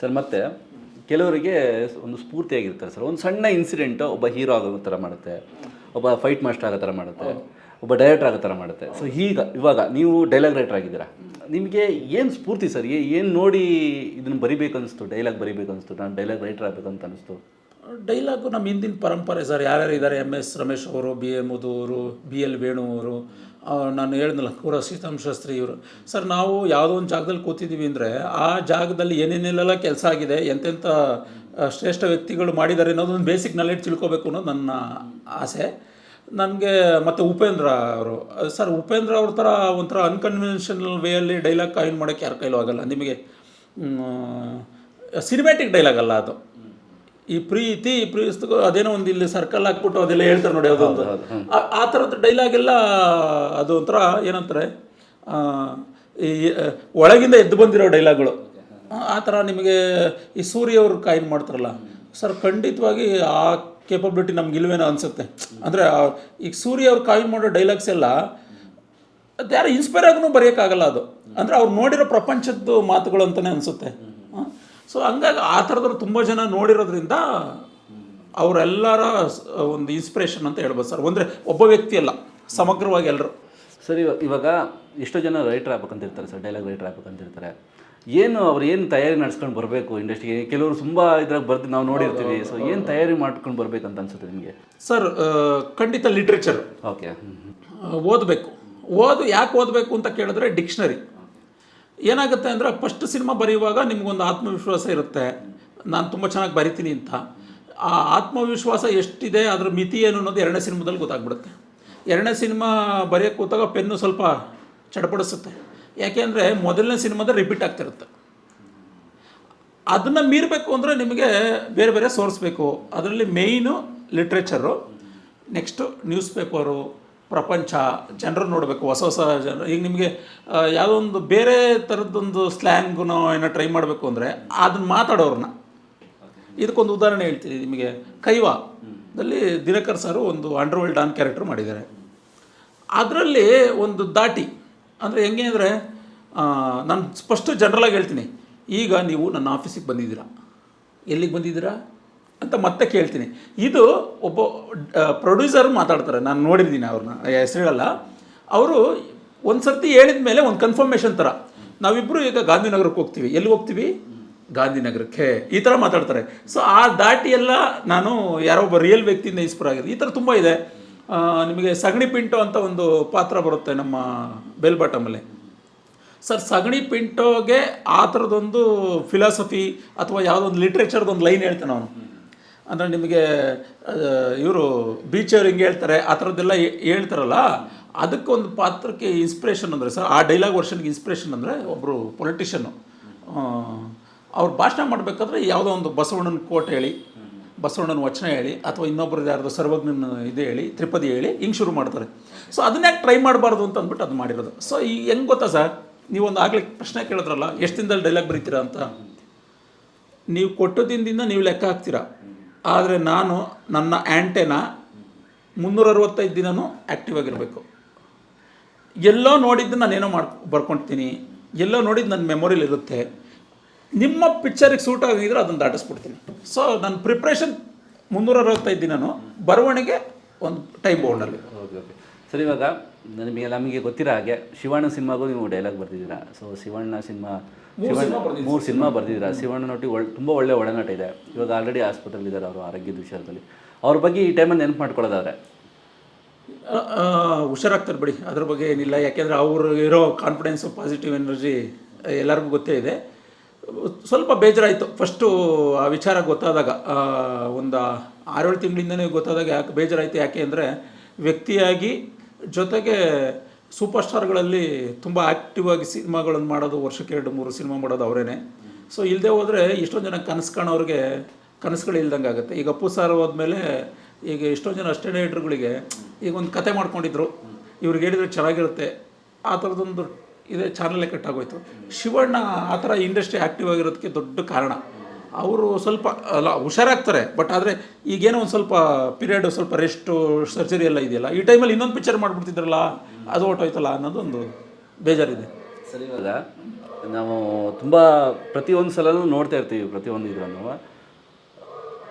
ಸರ್, ಮತ್ತೆ ಕೆಲವರಿಗೆ ಒಂದು ಸ್ಫೂರ್ತಿಯಾಗಿರ್ತಾರೆ ಸರ್. ಒಂದು ಸಣ್ಣ ಇನ್ಸಿಡೆಂಟ್ ಒಬ್ಬ ಹೀರೋ ಆಗೋ ಥರ ಮಾಡುತ್ತೆ. ಒಬ್ಬ ಫೈಟ್ ಮಾಸ್ಟರ್ ಆಗೋ ಥರ ಮಾಡುತ್ತೆ. ಒಬ್ಬ ಡೈರೆಕ್ಟರ್ ಆಗೋ ಥರ ಮಾಡುತ್ತೆ. ಸೊ ಈಗ ಇವಾಗ ನೀವು ಡೈಲಾಗ್ ರೈಟರ್ ಆಗಿದ್ದೀರಾ? ನಿಮಗೆ ಏನು ಸ್ಫೂರ್ತಿ ಸರ್? ಏನು ನೋಡಿ ಇದನ್ನು ಬರಿಬೇಕು ಅನಿಸ್ತು? ಡೈಲಾಗ್ ಬರಿಬೇಕು ಅನಿಸ್ತು? ನಾನು ಡೈಲಾಗ್ ರೈಟರ್ ಆಗಬೇಕು ಅಂತ ಅನಿಸ್ತು? ಡೈಲಾಗು ನಮ್ಮ ಹಿಂದಿನ ಪರಂಪರೆ ಸರ್. ಯಾರ್ಯಾರು ಇದ್ದಾರೆ ಎಂ ಎಸ್ ರಮೇಶ್ ಅವರು, ಬಿ ಎ ಮಧು ಅವರು ಬಿ ಎಲ್ ವೇಣು ಅವರು ನಾನು ಹೇಳಿದ್ನಲ್ಲ ಕೂರ ಶಾಸ್ತ್ರಿ ಇವರು. ಸರ್, ನಾವು ಯಾವುದೋ ಒಂದು ಜಾಗದಲ್ಲಿ ಕೂತಿದ್ದೀವಿ ಅಂದರೆ ಆ ಜಾಗದಲ್ಲಿ ಏನೇನೆಲ್ಲ ಕೆಲಸ ಆಗಿದೆ ಎಂತೆಂಥ ಶ್ರೇಷ್ಠ ವ್ಯಕ್ತಿಗಳು ಮಾಡಿದ್ದಾರೆ ಅನ್ನೋದೊಂದು ಬೇಸಿಕ್ ನಾಲೆಡ್ಜ್ ತಿಳ್ಕೊಬೇಕು ಅನ್ನೋದು ನನ್ನ ಆಸೆ. ನನಗೆ, ಮತ್ತು ಉಪೇಂದ್ರ ಅವರು. ಸರ್, ಉಪೇಂದ್ರ ಅವ್ರ ಥರ ಒಂಥರ ಅನ್ಕನ್ವೆನ್ಷನಲ್ ವೇಯಲ್ಲಿ ಡೈಲಾಗ್ ಕಾಯಿನ್ ಮಾಡೋಕ್ಕೆ ಯಾರ ಕೈಲೂ ಆಗಲ್ಲ. ನಿಮಗೆ ಸಿನಿಮ್ಯಾಟಿಕ್ ಡೈಲಾಗ್ ಅಲ್ಲ ಅದು. ಈ ಪ್ರೀತಿ ಪ್ರೀತಿಸ್ತಕ್ಕೂ ಅದೇನೋ ಒಂದು ಇಲ್ಲಿ ಸರ್ಕಲ್ ಹಾಕ್ಬಿಟ್ಟು ಅದೆಲ್ಲ ಹೇಳ್ತಾರೆ ನೋಡಿ ಅದೊಂದು ಆ- ಥರದ ಡೈಲಾಗ್ ಎಲ್ಲ ಅದು ಒಂಥರ ಏನಂತಾರೆ ಈ ಒಳಗಿಂದ ಎದ್ದು ಬಂದಿರೋ ಡೈಲಾಗ್ಗಳು ಆ ಥರ ನಿಮಗೆ ಈ ಸೂರ್ಯ ಅವರು ಕಾಯಿನ್ ಮಾಡ್ತಾರಲ್ಲ ಸರ್ ಖಂಡಿತವಾಗಿ ಆ ಕೇಪಬಿಲಿಟಿ ನಮ್ಗೆ ಇಲ್ವೇನೋ ಅನಿಸುತ್ತೆ. ಅಂದರೆ ಈಗ ಸೂರ್ಯ ಅವ್ರು ಕಾಯಿನ್ ಮಾಡೋ ಡೈಲಾಗ್ಸ್ ಎಲ್ಲ ಅದು ಯಾರು ಇನ್ಸ್ಪೈರ್ ಆಗೂ ಬರೆಯೋಕ್ಕಾಗಲ್ಲ ಅದು. ಅಂದರೆ ಅವ್ರು ನೋಡಿರೋ ಪ್ರಪಂಚದ್ದು ಮಾತುಗಳು ಅಂತಲೇ ಅನಿಸುತ್ತೆ. ಸೊ ಹಂಗಾಗಿ ಆ ಥರದವ್ರು ತುಂಬ ಜನ ನೋಡಿರೋದ್ರಿಂದ ಅವರೆಲ್ಲರ ಒಂದು ಇನ್ಸ್ಪಿರೇಷನ್ ಅಂತ ಹೇಳ್ಬೋದು ಸರ್. ಅಂದರೆ ಒಬ್ಬ ವ್ಯಕ್ತಿ ಅಲ್ಲ ಸಮಗ್ರವಾಗಿ ಎಲ್ಲರೂ ಸರ್ ಇವಾಗ ಇವಾಗ ಎಷ್ಟೋ ಜನ ರೈಟರ್ ಆಗ್ಬೇಕಂತಿರ್ತಾರೆ ಸರ್ ಡೈಲಾಗ್ ರೈಟರ್ ಆಗ್ಬೇಕಂತಿರ್ತಾರೆ. ಏನು ಅವ್ರು ಏನು ತಯಾರಿ ನಡ್ಸ್ಕೊಂಡು ಬರಬೇಕು ಇಂಡಸ್ಟ್ರಿಗೆ ಕೆಲವರು ತುಂಬ ಇದ್ರಾಗ ಬರ್ದು ನಾವು ನೋಡಿರ್ತೀವಿ ಸೊ ಏನು ತಯಾರಿ ಮಾಡ್ಕೊಂಡು ಬರಬೇಕಂತ ಅನ್ಸುತ್ತೆ ನಿಮಗೆ? ಸರ್ ಖಂಡಿತ ಲಿಟ್ರೇಚರ್ ಓಕೆ ಓದಬೇಕು. ಓದು ಯಾಕೆ ಓದಬೇಕು ಅಂತ ಕೇಳಿದ್ರೆ ಡಿಕ್ಷನರಿ ಏನಾಗುತ್ತೆ ಅಂದರೆ ಫಸ್ಟ್ ಸಿನಿಮಾ ಬರೆಯುವಾಗ ನಿಮಗೊಂದು ಆತ್ಮವಿಶ್ವಾಸ ಇರುತ್ತೆ. ನಾನು ತುಂಬ ಚೆನ್ನಾಗಿ ಬರಿತೀನಿ ಅಂತ. ಆ ಆತ್ಮವಿಶ್ವಾಸ ಎಷ್ಟಿದೆ, ಅದರ ಮಿತಿ ಏನು ಅನ್ನೋದು ಎರಡನೇ ಸಿನಿಮಾದಲ್ಲಿ ಗೊತ್ತಾಗ್ಬಿಡುತ್ತೆ. ಎರಡನೇ ಸಿನಿಮಾ ಬರೆಯೋಕ್ಕೆ ಕೂತಾಗ ಪೆನ್ನು ಸ್ವಲ್ಪ ಚಡಪಡಿಸುತ್ತೆ. ಯಾಕೆಂದರೆ ಮೊದಲನೇ ಸಿನಿಮಾದ ರಿಪೀಟ್ ಆಗ್ತಿರುತ್ತೆ. ಅದನ್ನು ಮೀರಬೇಕು ಅಂದರೆ ನಿಮಗೆ ಬೇರೆ ಬೇರೆ ಸೋರ್ಸ್ ಬೇಕು. ಅದರಲ್ಲಿ main literature next news paper ಪ್ರಪಂಚ, ಜನರು ನೋಡಬೇಕು, ಹೊಸ ಹೊಸ ಜನರು. ಈಗ ನಿಮಗೆ ಯಾವುದೋ ಒಂದು ಬೇರೆ ಥರದ್ದೊಂದು ಸ್ಲ್ಯಾಂಗ್ನು ಏನೋ ಟ್ರೈ ಮಾಡಬೇಕು ಅಂದರೆ ಅದನ್ನ ಮಾತಾಡೋರನ್ನ ಇದಕ್ಕೊಂದು ಉದಾಹರಣೆ ಹೇಳ್ತೀನಿ ನಿಮಗೆ. ಕೈವಾದಲ್ಲಿ ದಿನಕರ್ ಸರು ಒಂದು ಅಂಡರ್ವರ್ಲ್ಡ್ ಡಾನ್ ಕ್ಯಾರೆಕ್ಟರ್ ಮಾಡಿದ್ದಾರೆ. ಅದರಲ್ಲಿ ಒಂದು ದಾಟಿ, ಅಂದರೆ ಹೆಂಗೆ ಅಂದರೆ ನಾನು ಸ್ಪಷ್ಟ ಜನರಲಾಗಿ ಹೇಳ್ತೀನಿ. ಈಗ ನೀವು ನನ್ನ ಆಫೀಸಿಗೆ ಬಂದಿದ್ದೀರಾ. ಎಲ್ಲಿಗೆ ಬಂದಿದ್ದೀರಾ? ಅಂತ ಮತ್ತೆ ಕೇಳ್ತೀನಿ. ಇದು ಒಬ್ಬ ಪ್ರೊಡ್ಯೂಸರ್ ಮಾತಾಡ್ತಾರೆ. ನಾನು ನೋಡಿದ್ದೀನಿ ಅವ್ರನ್ನ ಹೆಸರು ಹೇಳಲ್ಲ ಅವರು ಒಂದು ಸರ್ತಿ ಹೇಳಿದ ಮೇಲೆ ಒಂದು ಕನ್ಫರ್ಮೇಷನ್ ಥರ ನಾವಿಬ್ಬರು ಈಗ ಗಾಂಧಿನಗರಕ್ಕೆ ಹೋಗ್ತೀವಿ. ಎಲ್ಲಿ ಹೋಗ್ತೀವಿ? ಗಾಂಧಿನಗರಕ್ಕೆ. ಈ ಥರ ಮಾತಾಡ್ತಾರೆ. ಸೊ ಆ ದಾಟಿ ಎಲ್ಲ ನಾನು ಯಾರೋ ಒಬ್ಬ ರಿಯಲ್ ವ್ಯಕ್ತಿಯಿಂದ ಇನ್ಸ್ಪೈರ್ ಆಗಿದೆ ಈ ಥರ ತುಂಬ ಇದೆ. ನಿಮಗೆ ಸಗಣಿ ಪಿಂಟೋ ಅಂತ ಒಂದು ಪಾತ್ರ ಬರುತ್ತೆ ನಮ್ಮ ಬೆಲ್ ಬಾಟಮಲ್ಲಿ ಸರ್, ಸಗಣಿ ಪಿಂಟೋಗೆ ಆ ಥರದೊಂದು ಫಿಲಾಸಫಿ ಅಥವಾ ಯಾವುದೊಂದು ಲಿಟ್ರೇಚರ್ದೊಂದು ಲೈನ್ ಹೇಳ್ತಾನೆ ಅವನು ಅಂದರೆ ನಿಮಗೆ ಇವರು ಬೀಚವ್ರು ಹಿಂಗೆ ಹೇಳ್ತಾರೆ, ಆ ಥರದ್ದೆಲ್ಲ ಹೇಳ್ತಾರಲ್ಲ, ಅದಕ್ಕೊಂದು ಪಾತ್ರಕ್ಕೆ ಇನ್ಸ್ಪಿರೇಷನ್ ಅಂದರೆ ಸರ್ ಆ ಡೈಲಾಗ್ ವರ್ಷನ್ಗೆ ಇನ್ಸ್ಪಿರೇಷನ್ ಅಂದರೆ ಒಬ್ಬರು ಪೊಲಿಟಿಷನ್ನು ಅವ್ರು ಭಾಷಣ ಮಾಡಬೇಕಾದ್ರೆ ಯಾವುದೋ ಒಂದು ಬಸವಣ್ಣನ ಕೋಟ್ ಹೇಳಿ, ಬಸವಣ್ಣನ ವಚನ ಹೇಳಿ, ಅಥವಾ ಇನ್ನೊಬ್ಬರದ್ದು ಯಾರ್ದು ಸರ್ವಜ್ಞನ ಇದು ಹೇಳಿ, ತ್ರಿಪದಿ ಹೇಳಿ, ಹಿಂಗೆ ಶುರು ಮಾಡ್ತಾರೆ. ಸೊ ಅದನ್ನ ಯಾಕೆ ಟ್ರೈ ಮಾಡಬಾರ್ದು ಅಂತ ಅಂದ್ಬಿಟ್ಟು ಅದು ಮಾಡಿರೋದು. ಸೊ ಈ ಹೆಂಗೆ ಗೊತ್ತಾ ಸರ್ ನೀವೊಂದು ಆಗಲೇ ಪ್ರಶ್ನೆ ಕೇಳಿದ್ರಲ್ಲ, ಎಷ್ಟು ದಿನದಲ್ಲಿ ಡೈಲಾಗ್ ಬರೀತೀರಾ ಅಂತ? ನೀವು ಕೊಟ್ಟ ದಿನದಿಂದ ನೀವು ಲೆಕ್ಕ ಹಾಕ್ತೀರಾ? ಆದರೆ ನಾನು ನನ್ನ ಆ್ಯಂಟೆನ ಮುನ್ನೂರ ಅರವತ್ತೈದು ದಿನವೂ ಆ್ಯಕ್ಟಿವ್ ಆಗಿರಬೇಕು. ಎಲ್ಲೋ ನೋಡಿದ್ದು ನಾನೇನೋ ಮಾಡ್ ಬರ್ಕೊಳ್ತೀನಿ ಎಲ್ಲೋ ನೋಡಿದ್ದು ನನ್ನ ಮೆಮೊರಿಲಿ ಇರುತ್ತೆ. ನಿಮ್ಮ ಪಿಕ್ಚರಿಗೆ ಸೂಟ್ ಆಗಿದ್ರೆ ಅದನ್ನು ದಾಟಿಸ್ಬಿಡ್ತೀನಿ. ಸೊ ನನ್ನ ಪ್ರಿಪ್ರೇಷನ್ ಮುನ್ನೂರ ಅರವತ್ತೈದು ದಿನವೂ ಬರವಣಿಗೆ ಒಂದು ಟೈಮ್ ಬೌಂಡಲ್ಲಿ ಓಕೆ ಓಕೆ ಸರ್, ಇವಾಗ ನನಗೆ ನಮಗೆ ಗೊತ್ತಿರೋ ಹಾಗೆ ಶಿವಣ್ಣ ಸಿನಿಮಾಗೂ ನೀವು ಡೈಲಾಗ್ ಬರ್ತಿದ್ದೀರಾ. ಸೊ ಶಿವಣ್ಣ ಸಿನಿಮಾ ಮೂರು ಸಿನಿಮಾ ಬರ್ದಿದ್ದೀರಾ? ಶಿವಣ್ಣನೊಟ್ಟಿಗೆ ಒಳ್ಳೆ ತುಂಬ ಒಳ್ಳೆ ಒಡನಾಟ ಇದೆ. ಇವಾಗ ಆಲ್ರೆಡಿ ಆಸ್ಪತ್ರೆಲಿದ್ದಾರೆ ಅವರು ಆರೋಗ್ಯದ ವಿಚಾರದಲ್ಲಿ. ಅವ್ರ ಬಗ್ಗೆ ಈ ಟೈಮಲ್ಲಿ ನೆನಪು ಮಾಡ್ಕೊಳ್ಳೋದಾದ್ರೆ. ಹುಷಾರಾಗ್ತಾರೆ ಬಿಡಿ. ಅದ್ರ ಬಗ್ಗೆ ಏನಿಲ್ಲ. ಯಾಕೆಂದರೆ ಅವರು ಇರೋ ಕಾನ್ಫಿಡೆನ್ಸು ಪಾಸಿಟಿವ್ ಎನರ್ಜಿ ಎಲ್ಲರಿಗೂ ಗೊತ್ತೇ ಇದೆ. ಸ್ವಲ್ಪ ಬೇಜಾರಾಯಿತು. ಫಸ್ಟು ಆ ವಿಚಾರ ಗೊತ್ತಾದಾಗ ಒಂದು ಆರೇಳು ತಿಂಗಳಿಂದನೇ ಗೊತ್ತಾದಾಗ ಯಾಕೆ ಬೇಜಾರಾಯಿತು? ಯಾಕೆ ಅಂದರೆ ವ್ಯಕ್ತಿಯಾಗಿ ಜೊತೆಗೆ ಸೂಪರ್ ಸ್ಟಾರ್ಗಳಲ್ಲಿ ತುಂಬ ಆ್ಯಕ್ಟಿವ್ ಆಗಿ ಸಿನಿಮಾಗಳನ್ನು ಮಾಡೋದು, ವರ್ಷಕ್ಕೆ ಎರಡು, ಮೂರು ಸಿನಿಮಾ ಮಾಡೋದು ಅವರೇನೆ. ಸೊ ಇಲ್ಲದೆ ಹೋದರೆ ಎಷ್ಟೊಂದು ಜನ ಕನಸು ಕಾಣೋರಿಗೆ ಕನಸುಗಳು ಇಲ್ದಂಗೆ ಆಗುತ್ತೆ. ಈಗ ಅಪ್ಪು ಸಾರ್ ಹೋದ್ಮೇಲೆ ಈಗ ಎಷ್ಟೊಂದು ಜನ ಅಷ್ಟೇ ರೈಟ್ರುಗಳಿಗೆ ಈಗ ಒಂದು ಕತೆ ಮಾಡ್ಕೊಂಡಿದ್ರು. ಇವ್ರಿಗೆ ಹೇಳಿದ್ರೆ ಚೆನ್ನಾಗಿರುತ್ತೆ. ಆ ಥರದೊಂದು ಇದೇ, ಚಾನಲೇ ಕಟ್ಟಾಗೋಯ್ತು. ಶಿವಣ್ಣ ಆ ಥರ ಇಂಡಸ್ಟ್ರಿ ಆ್ಯಕ್ಟಿವ್ ಆಗಿರೋದಕ್ಕೆ ದೊಡ್ಡ ಕಾರಣ. ಅವರು ಸ್ವಲ್ಪ ಅಲ್ಲ ಹುಷಾರಾಗ್ತಾರೆ ಬಟ್ ಆದರೆ ಈಗೇನೋ ಒಂದು ಸ್ವಲ್ಪ ಪೀರಿಯಡ್ ಸ್ವಲ್ಪ ರೆಸ್ಟು ಸರ್ಜರಿ ಎಲ್ಲ ಇದೆಯಲ್ಲ ಈ ಟೈಮಲ್ಲಿ ಇನ್ನೊಂದು ಪಿಕ್ಚರ್ ಮಾಡಿಬಿಡ್ತಿದ್ರಲ್ಲ ಅದು ಹೊರ್ಟೋಯ್ತಲ್ಲ ಅನ್ನೋದೊಂದು ಬೇಜಾರಿದೆ. ಸರಿ ಇವಾಗ ನಾವು ತುಂಬ ಪ್ರತಿಯೊಂದು ಸಲನೂ ನೋಡ್ತಾ ಇರ್ತೀವಿ ಪ್ರತಿಯೊಂದು ಇದನ್ನು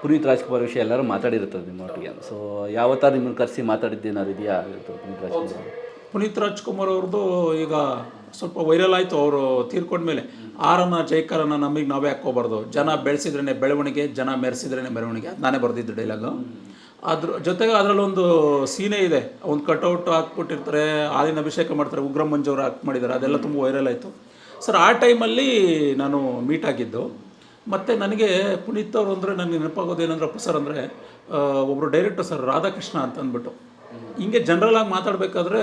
ಪುನೀತ್ ರಾಜ್ಕುಮಾರ್ ವಿಷಯ ಎಲ್ಲರೂ ಮಾತಾಡಿರುತ್ತದೆ ನಿಮ್ಮ ಒಟ್ಟಿಗೆ. ಸೊ ಯಾವತ್ತಾರು ನಿಮ್ಮನ್ನು ಕರೆಸಿ ಮಾತಾಡಿದ್ದೇನಾರು ಇದೆಯಾ? ಪುನೀತ್ ರಾಜ್ಕುಮಾರ್ ಪುನೀತ್ ರಾಜ್ಕುಮಾರ್ ಅವ್ರದ್ದು ಈಗ ಸ್ವಲ್ಪ ವೈರಲ್ ಆಯಿತು ಅವರು ತೀರ್ಕೊಂಡ್ಮೇಲೆ. ಆರನ ಜೈಕಾರನ ನಮಗೆ ನಾವೇ ಹಾಕ್ಕೋಬಾರ್ದು. ಜನ ಬೆಳೆಸಿದ್ರೇ ಬೆಳವಣಿಗೆ, ಜನ ಮೆರೆಸಿದ್ರೇ ಮೆರವಣಿಗೆ. ನಾನೇ ಬರೆದಿದ್ದು ಡೈಲಾಗು. ಅದ್ರ ಜೊತೆಗೆ ಅದರಲ್ಲೊಂದು ಸೀನೇ ಇದೆ. ಒಂದು ಕಟೌಟ್ ಹಾಕ್ಬಿಟ್ಟಿರ್ತಾರೆ, ಹಾಲಿನ ಅಭಿಷೇಕ ಮಾಡ್ತಾರೆ, ಉಗ್ರ ಮಂಜು ಅವ್ರು ಹಾಕಿ ಮಾಡಿದ್ದಾರೆ. ಅದೆಲ್ಲ ತುಂಬ ವೈರಲ್ ಆಯಿತು. ಸರ್, ಆ ಟೈಮಲ್ಲಿ ನಾನು ಮೀಟ್ ಆಗಿದ್ದು. ಮತ್ತು ನನಗೆ ಪುನೀತ್ ಅವರು ಅಂದರೆ ನನಗೆ ನೆನಪಾಗೋದು ಏನಂದ್ರೆ, ಅಪ್ಪ ಸರ್ ಅಂದರೆ ಒಬ್ಬರು ಡೈರೆಕ್ಟರ್ ಸರ್ ರಾಧಾಕೃಷ್ಣ ಅಂತ ಅಂದ್ಬಿಟ್ಟು ಹಿಂಗೆ ಜನರಲ್ ಮಾತಾಡಬೇಕಾದ್ರೆ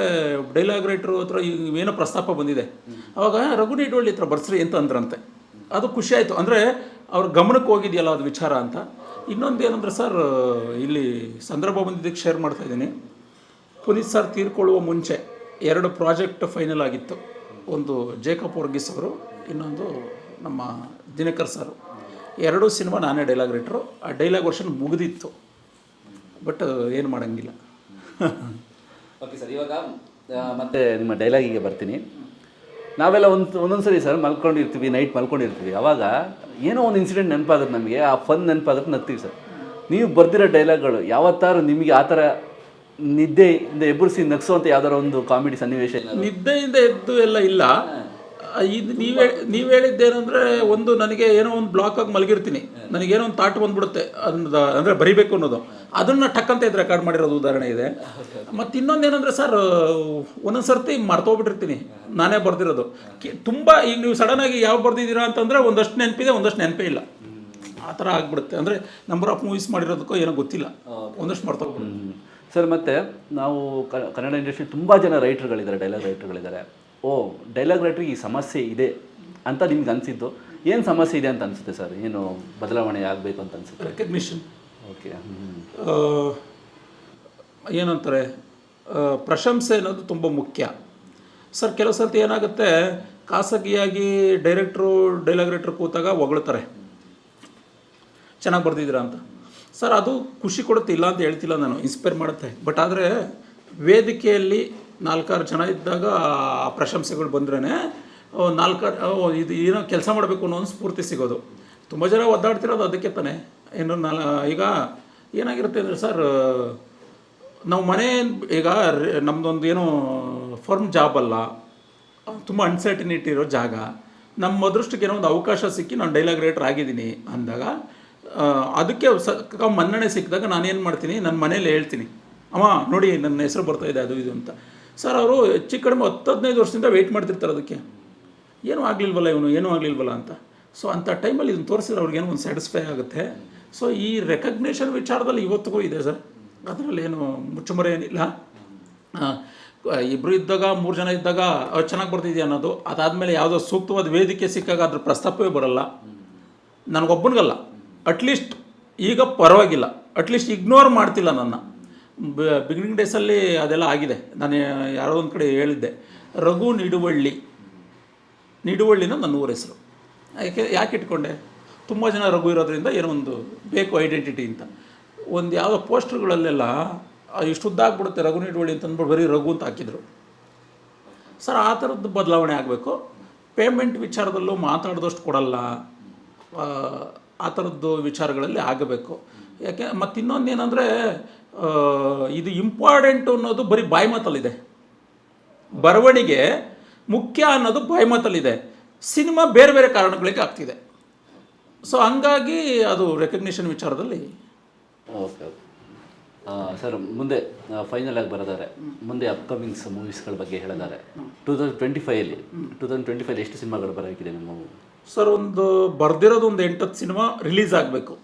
ಡೈಲಾಗ್ ರೈಟ್ರು ಹತ್ರ ಏನೋ ಪ್ರಸ್ತಾಪ ಬಂದಿದೆ. ಅವಾಗ ರಘು ನೀಡೋಳ್ಳಿ ಹತ್ರ ಬರ್ಸ್ರಿ ಅಂತ ಅಂದ್ರಂತೆ. ಅದು ಖುಷಿ ಆಯಿತು. ಅಂದರೆ ಅವ್ರ ಗಮನಕ್ಕೆ ಹೋಗಿದೆಯಲ್ಲ ಅದು ವಿಚಾರ ಅಂತ. ಇನ್ನೊಂದು ಏನಂದ್ರೆ ಸರ್, ಇಲ್ಲಿ ಸಂದರ್ಭ ಬಂದಿದ್ದಕ್ಕೆ ಶೇರ್ ಮಾಡ್ತಾ ಇದ್ದೀನಿ. ಪುನೀತ್ ಸರ್ ತೀರ್ಕೊಳ್ಳುವ ಮುಂಚೆ ಎರಡು ಪ್ರಾಜೆಕ್ಟ್ ಫೈನಲ್ ಆಗಿತ್ತು. ಒಂದು ಜೇಕಬ್ ವರ್ಗೀಸ್ ಅವರು, ಇನ್ನೊಂದು ನಮ್ಮ ದಿನಕರ್ ಸರ್. ಎರಡೂ ಸಿನಿಮಾ ನಾನೇ ಡೈಲಾಗ್ ರೈಟ್ರು ಆ ಡೈಲಾಗ್ ವರ್ಷನ್ ಮುಗಿದಿತ್ತು. ಬಟ್, ಏನು ಮಾಡೋಂಗಿಲ್ಲ. [laughs] ಓಕೆ ಸರ್ ಇವಾಗ ಮತ್ತೆ ನಿಮ್ಮ ಡೈಲಾಗಿಗೆ ಬರ್ತೀನಿ. ನಾವೆಲ್ಲ ಒಂದು ಒಂದೊಂದು ಸರಿ ಸರ್ ಮಲ್ಕೊಂಡಿರ್ತೀವಿ ನೈಟ್ ಮಲ್ಕೊಂಡಿರ್ತೀವಿ. ಅವಾಗ ಏನೋ ಒಂದು ಇನ್ಸಿಡೆಂಟ್ ನೆನಪಾಗುತ್ತೆ ನಮಗೆ. ಆ ಫನ್ ನೆನಪಾಗುತ್ತೆ ನಗ್ತೀವಿ ಸರ್ ನೀವು ಬರ್ದಿರೋ ಡೈಲಾಗ್ಗಳು ಯಾವತ್ತಾರು ನಿಮಗೆ ಆ ಥರ ನಿದ್ದೆಯಿಂದ ಎಬ್ಬರಿಸಿ ನಗ್ಸುವಂಥ ಯಾವ್ದಾರ ಒಂದು ಕಾಮಿಡಿ ಸನ್ನಿವೇಶ ನಿದ್ದೆಯಿಂದ ಎದ್ದು ಎಲ್ಲ ಇಲ್ಲ. ಇದು ನೀವೇ ನೀವು ಹೇಳಿದ್ದೇನೆಂದರೆ ಒಂದು ನನಗೆ ಏನೋ ಒಂದು ಬ್ಲಾಕ್ ಆಗಿ ಮಲಗಿರ್ತೀನಿ. ನನಗೇನೋ ಒಂದು ತಾಟ್ ಬಂದ್ಬಿಡುತ್ತೆ. ಅಂದ ಅಂದರೆ ಬರಿಬೇಕು ಅನ್ನೋದು. ಅದನ್ನು ಟಕ್ ಅಂತ ಇದು ರೆಕಾರ್ಡ್ ಮಾಡಿರೋದು ಉದಾಹರಣೆ ಇದೆ. ಮತ್ತು ಇನ್ನೊಂದು ಏನಂದ್ರೆ ಸರ್ ಒಂದೊಂದು ಸರ್ತಿ ಮರ್ತೋಗ್ಬಿಟ್ಟಿರ್ತೀನಿ ನಾನೇ ಬರ್ದಿರೋದು. ತುಂಬಾ ಈಗ ನೀವು ಸಡನ್ನಾಗಿ ಯಾವ ಬರ್ದಿದ್ದೀರಾ ಅಂತಂದರೆ ಒಂದಷ್ಟು ನೆನಪಿದೆ ಒಂದಷ್ಟು ನೆನಪೇ ಇಲ್ಲ. ಆ ಥರ ಆಗ್ಬಿಡುತ್ತೆ. ಅಂದರೆ ನಂಬರ್ ಆಫ್ ಮೂವೀಸ್ ಮಾಡಿರೋದಕ್ಕೂ ಏನೋ ಗೊತ್ತಿಲ್ಲ. ಒಂದಷ್ಟು ಮರ್ತೋಗ್ಬಿಡುತ್ತೆ. ಸರ್ ಮತ್ತೆ ನಾವು ಕನ್ನಡ ಇಂಡಸ್ಟ್ರಿ ತುಂಬ ಜನ ರೈಟರ್ಗಳಿದ್ದಾರೆ ಡೈಲಾಗ್ ರೈಟರ್ಗಳಿದ್ದಾರೆ. ಓ ಡೈಲಾಗ್ ರೈಟ್ರಿಗೆ ಈ ಸಮಸ್ಯೆ ಇದೆ ಅಂತ ನಿಮ್ಗೆ ಅನಿಸಿದ್ದು? ಏನು ಸಮಸ್ಯೆ ಇದೆ ಅಂತ ಅನಿಸುತ್ತೆ ಸರ್? ಏನು ಬದಲಾವಣೆ ಆಗಬೇಕು ಅಂತ ಅನಿಸುತ್ತೆ? ರೆಕಗ್ನಿಷನ್ ಓಕೆ ಏನಂತಾರೆ? ಪ್ರಶಂಸೆ ಅನ್ನೋದು ತುಂಬ ಮುಖ್ಯ. ಸರ್, ಕೆಲವು ಸರ್ತಿ ಏನಾಗುತ್ತೆ? ಖಾಸಗಿಯಾಗಿ ಡೈರೆಕ್ಟ್ರು ಡೈಲಾಗ್ ರೈಟ್ರು ಕೂತಾಗ ಹೊಗಳ್ತಾರೆ. ಚೆನ್ನಾಗಿ ಬರ್ತಿದ್ದೀರಾ ಅಂತ. ಸರ್, ಅದು ಖುಷಿ ಕೊಡುತ್ತೆ, ಇಲ್ಲ ಅಂತ ಹೇಳ್ತಿಲ್ಲ ನಾನು ಇನ್ಸ್ಪೈರ್ ಮಾಡುತ್ತೆ. ಬಟ್ ಆದರೆ, ವೇದಿಕೆಯಲ್ಲಿ ನಾಲ್ಕಾರು ಜನ ಇದ್ದಾಗ ಆ ಪ್ರಶಂಸೆಗಳು ಬಂದ್ರೇ ನಾಲ್ಕಾರು ಇದು ಏನೋ ಕೆಲಸ ಮಾಡಬೇಕು ಅನ್ನೋ ಒಂದು ಸ್ಫೂರ್ತಿ ಸಿಗೋದು. ತುಂಬ ಜನ ಒದ್ದಾಡ್ತಿರೋದು ಅದಕ್ಕೆ ತಾನೆ. ಏನು ನಾಲ್ ಈಗ ಏನಾಗಿರುತ್ತೆ ಅಂದರೆ ಸರ್, ನಾವು ಮನೆ, ಈಗ ನಮ್ಮದೊಂದು ಏನೋ ಫರ್ಮ್ ಜಾಬ್ ಅಲ್ಲ, ತುಂಬ ಅನ್ಸರ್ಟಿನಿಟಿ ಇರೋ ಜಾಗ. ನಮ್ಮ ಅದೃಷ್ಟಕ್ಕೆ ಏನೋ ಒಂದು ಅವಕಾಶ ಸಿಕ್ಕಿ ನಾನು ಡೈಲಾಗ್ ರೈಟರ್ ಆಗಿದ್ದೀನಿ ಅಂದಾಗ ಅದಕ್ಕೆ ಸಕ್ಕ ಮನ್ನಣೆ ಸಿಕ್ಕಿದಾಗ ನಾನೇನು ಮಾಡ್ತೀನಿ ನನ್ನ ಮನೇಲಿ ಹೇಳ್ತೀನಿ. ಅಮ್ಮ, ನೋಡಿ, ನನ್ನ ಹೆಸರು ಬರ್ತಾ ಇದೆ, ಅದು ಇದು ಅಂತ. ಸರ್, ಅವರು ಹೆಚ್ಚು ಕಡಿಮೆ ಹತ್ತು, ಹದಿನೈದು ವರ್ಷದಿಂದ ವೆಯ್ಟ್ ಮಾಡ್ತಿರ್ತಾರೆ ಅದಕ್ಕೆ. ಏನೂ ಆಗಲಿಲ್ವಲ್ಲ ಇವನು, ಏನೂ ಆಗಲಿಲ್ವಲ್ಲ ಅಂತ. ಸೊ ಅಂಥ ಟೈಮಲ್ಲಿ ಇದನ್ನು ತೋರಿಸಿದ್ರೆ ಅವ್ರಿಗೇನೋ ಒಂದು ಸ್ಯಾಟಿಸ್ಫೈ ಆಗುತ್ತೆ. ಸೊ ಈ ರೆಕಗ್ನೇಷನ್ ವಿಚಾರದಲ್ಲಿ ಇವತ್ತಿಗೂ ಇದೆ ಸರ್. ಅದರಲ್ಲಿ ಏನು ಮುಚ್ಚುಮರೆ ಏನಿಲ್ಲ. ಇಬ್ಬರು ಇದ್ದಾಗ, ಮೂರು ಜನ ಇದ್ದಾಗ ಚೆನ್ನಾಗಿ ಬರ್ತಿದೆಯಾ ಅನ್ನೋದು. ಅದಾದಮೇಲೆ ಯಾವುದೋ ಸೂಕ್ತವಾದ ವೇದಿಕೆ ಸಿಕ್ಕಾಗ ಅದ್ರ ಪ್ರಸ್ತಾಪವೇ ಬರಲ್ಲ. ನನಗೊಬ್ಬನಿಗಲ್ಲ. ಅಟ್ಲೀಸ್ಟ್ ಈಗ ಪರವಾಗಿಲ್ಲ. ಅಟ್ಲೀಸ್ಟ್ ಇಗ್ನೋರ್ ಮಾಡ್ತಿಲ್ಲ ನನ್ನ. ಬಿಗಿನಿಂಗ್ ಡೇಸಲ್ಲಿ ಅದೆಲ್ಲ ಆಗಿದೆ. ನಾನು ಯಾರೋ ಒಂದು ಕಡೆ ಹೇಳಿದ್ದೆ. ರಘು ನಿಡುವಳ್ಳಿ. ನಿಡುವಳ್ಳಿನ ನನ್ನ ಊರ ಹೆಸರು. ಯಾಕೆ ಯಾಕೆ ಇಟ್ಕೊಂಡೆ? ತುಂಬ ಜನ ರಘು ಇರೋದ್ರಿಂದ ಏನೋ ಒಂದು ಬೇಕು ಐಡೆಂಟಿಟಿ ಅಂತ. ಒಂದು ಯಾವುದೋ ಪೋಸ್ಟರ್ಗಳಲ್ಲೆಲ್ಲ ಇಷ್ಟು ಉದ್ದ ಆಗ್ಬಿಡುತ್ತೆ ರಘು ನೀಡುವಳಿ ಅಂತ ಅಂದ್ಬಿಟ್ಟು ಬರೀ ರಘು ಅಂತ ಹಾಕಿದರು. ಸರ್ ಆ ಥರದ್ದು ಬದಲಾವಣೆ ಆಗಬೇಕು. ಪೇಮೆಂಟ್ ವಿಚಾರದಲ್ಲೂ ಮಾತಾಡಿದಷ್ಟು ಕೊಡಲ್ಲ. ಆ, ಆ ಥರದ್ದು ವಿಚಾರಗಳಲ್ಲಿ ಆಗಬೇಕು. ಯಾಕೆ ಮತ್ತು ಇನ್ನೊಂದು ಏನಂದರೆ ಇದು ಇಂಪಾರ್ಟೆಂಟ್ ಅನ್ನೋದು ಬರೀ ಬಾಯಿ ಮಾತಲ್ಲಿದೆ. ಬರವಣಿಗೆ ಮುಖ್ಯ ಅನ್ನೋದು ಬಾಯಿ ಮಾತಲ್ಲಿದೆ. ಸಿನಿಮಾ ಬೇರೆ ಬೇರೆ ಕಾರಣಗಳಿಗೆ ಆಗ್ತಿದೆ ಸೊ ಹಂಗಾಗಿ ಅದು ರೆಕಗ್ನಿಷನ್ ವಿಚಾರದಲ್ಲಿ ಓಕೆ ಓಕೆ ಸರ್ ಮುಂದೆ ಫೈನಲ್ ಆಗಿ ಬರೋದಾರೆ. ಮುಂದೆ ಅಪ್ಕಮಿಂಗ್ಸ್ ಮೂವೀಸ್ಗಳ ಬಗ್ಗೆ ಹೇಳಿದ್ದಾರೆ ಟೂ ತೌಸಂಡ್ ಟ್ವೆಂಟಿ ಫೈವಲ್ಲಿ ಟೂ ತೌಸಂಡ್ ಟ್ವೆಂಟಿ ಫೈವ್ ಎಷ್ಟು ಸಿನಿಮಾಗಳು ಬರೋಕ್ಕಿದೆ ನಿಮ್ಮ ಸರ್ ಒಂದು ಬರ್ದಿರೋದು ಒಂದು ಎಂಟತ್ತು ಸಿನಿಮಾ ರಿಲೀಸ್ ಆಗಬೇಕು.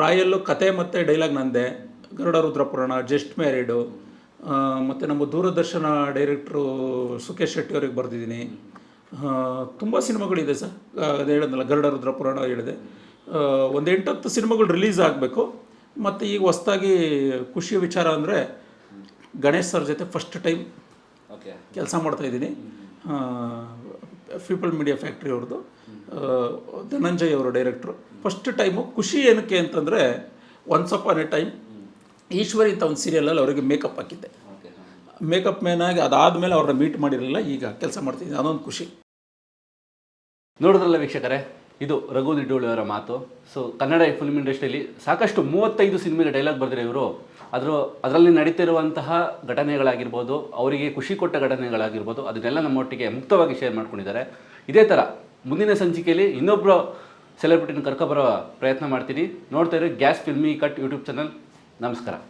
ರಾಯಲ್ಲು ಕತೆ ಮತ್ತು ಡೈಲಾಗ್ ನಂದೆ. ಗರುಡ ರುದ್ರಪುರಾಣ ಜಸ್ಟ್ ಮ್ಯಾರಿಡು ಮತ್ತು ನಮ್ಮ ದೂರದರ್ಶನ ಡೈರೆಕ್ಟ್ರು ಸುಖೇಶ್ ಶೆಟ್ಟಿ ಅವ್ರಿಗೆ ಬರೆದಿದ್ದೀನಿ. ತುಂಬ ಸಿನಿಮಾಗಳಿದೆ ಸರ್. ಅದು ಹೇಳಿದ್ನಲ್ಲ ಗರುಡ ರುದ್ರಪುರಾಣ ಹೇಳಿದೆ. ಒಂದು ಎಂಟತ್ತು ಸಿನಿಮಾಗಳು ರಿಲೀಸ್ ಆಗಬೇಕು. ಮತ್ತು ಈಗ ಹೊಸ್ದಾಗಿ ಖುಷಿಯ ವಿಚಾರ ಅಂದರೆ ಗಣೇಶ್ ಸರ್ ಜೊತೆ ಫಸ್ಟ್ ಟೈಮ್ ಓಕೆ ಕೆಲಸ ಮಾಡ್ತಾ ಇದ್ದೀನಿ. ಪೀಪಲ್ ಮೀಡಿಯಾ ಫ್ಯಾಕ್ಟ್ರಿ ಅವ್ರದ್ದು. ಧನಂಜಯ್ ಅವರು ಡೈರೆಕ್ಟ್ರು ಫಸ್ಟ್ ಟೈಮು ಖುಷಿ ಏನಕ್ಕೆ ಅಂತಂದರೆ once upon a time Ishwari ಅಂತ ಒಂದು ಸೀರಿಯಲಲ್ಲಿ ಅವರಿಗೆ ಮೇಕಪ್ ಹಾಕಿದ್ದೆ. ಮೇಕಪ್ ಮ್ಯಾನ್ ಆಗಿ ಅದಾದಮೇಲೆ ಅವ್ರನ್ನ ಮೀಟ್ ಮಾಡಿರಲಿಲ್ಲ, ಈಗ ಕೆಲಸ ಮಾಡ್ತೀನಿ ಅದೊಂದು ಖುಷಿ. ನೋಡಿದ್ರಲ್ಲ ವೀಕ್ಷಕರೇ, ಇದು ರಘು ನಿಡ್ಡೋಳಿ ಅವರ ಮಾತು. ಸೊ ಕನ್ನಡ ಫಿಲ್ಮ್ ಇಂಡಸ್ಟ್ರಿಯಲ್ಲಿ ಸಾಕಷ್ಟು ಮೂವತ್ತೈದು ಸಿನಿಮಾದ ಡೈಲಾಗ್ ಬರೆದ್ರೆ ಇವರು. ಅದರ ಅದರಲ್ಲಿ ನಡೀತಿರುವಂತಹ ಘಟನೆಗಳಾಗಿರ್ಬೋದು, ಅವರಿಗೆ ಖುಷಿ ಕೊಟ್ಟ ಘಟನೆಗಳಾಗಿರ್ಬೋದು, ಅದನ್ನೆಲ್ಲ ನಮ್ಮೊಟ್ಟಿಗೆ ಮುಕ್ತವಾಗಿ ಶೇರ್ ಮಾಡ್ಕೊಂಡಿದ್ದಾರೆ. ಇದೇ ಥರ ಮುಂದಿನ ಸಂಚಿಕೆಯಲ್ಲಿ ಇನ್ನೊಬ್ಬರು ಸೆಲೆಬ್ರಿಟಿನ ಕರ್ಕೊಬರೋ ಪ್ರಯತ್ನ ಮಾಡ್ತೀನಿ. ನೋಡ್ತಾ ಇರೋ, gas filmy cut YouTube channel ನಮಸ್ಕಾರ.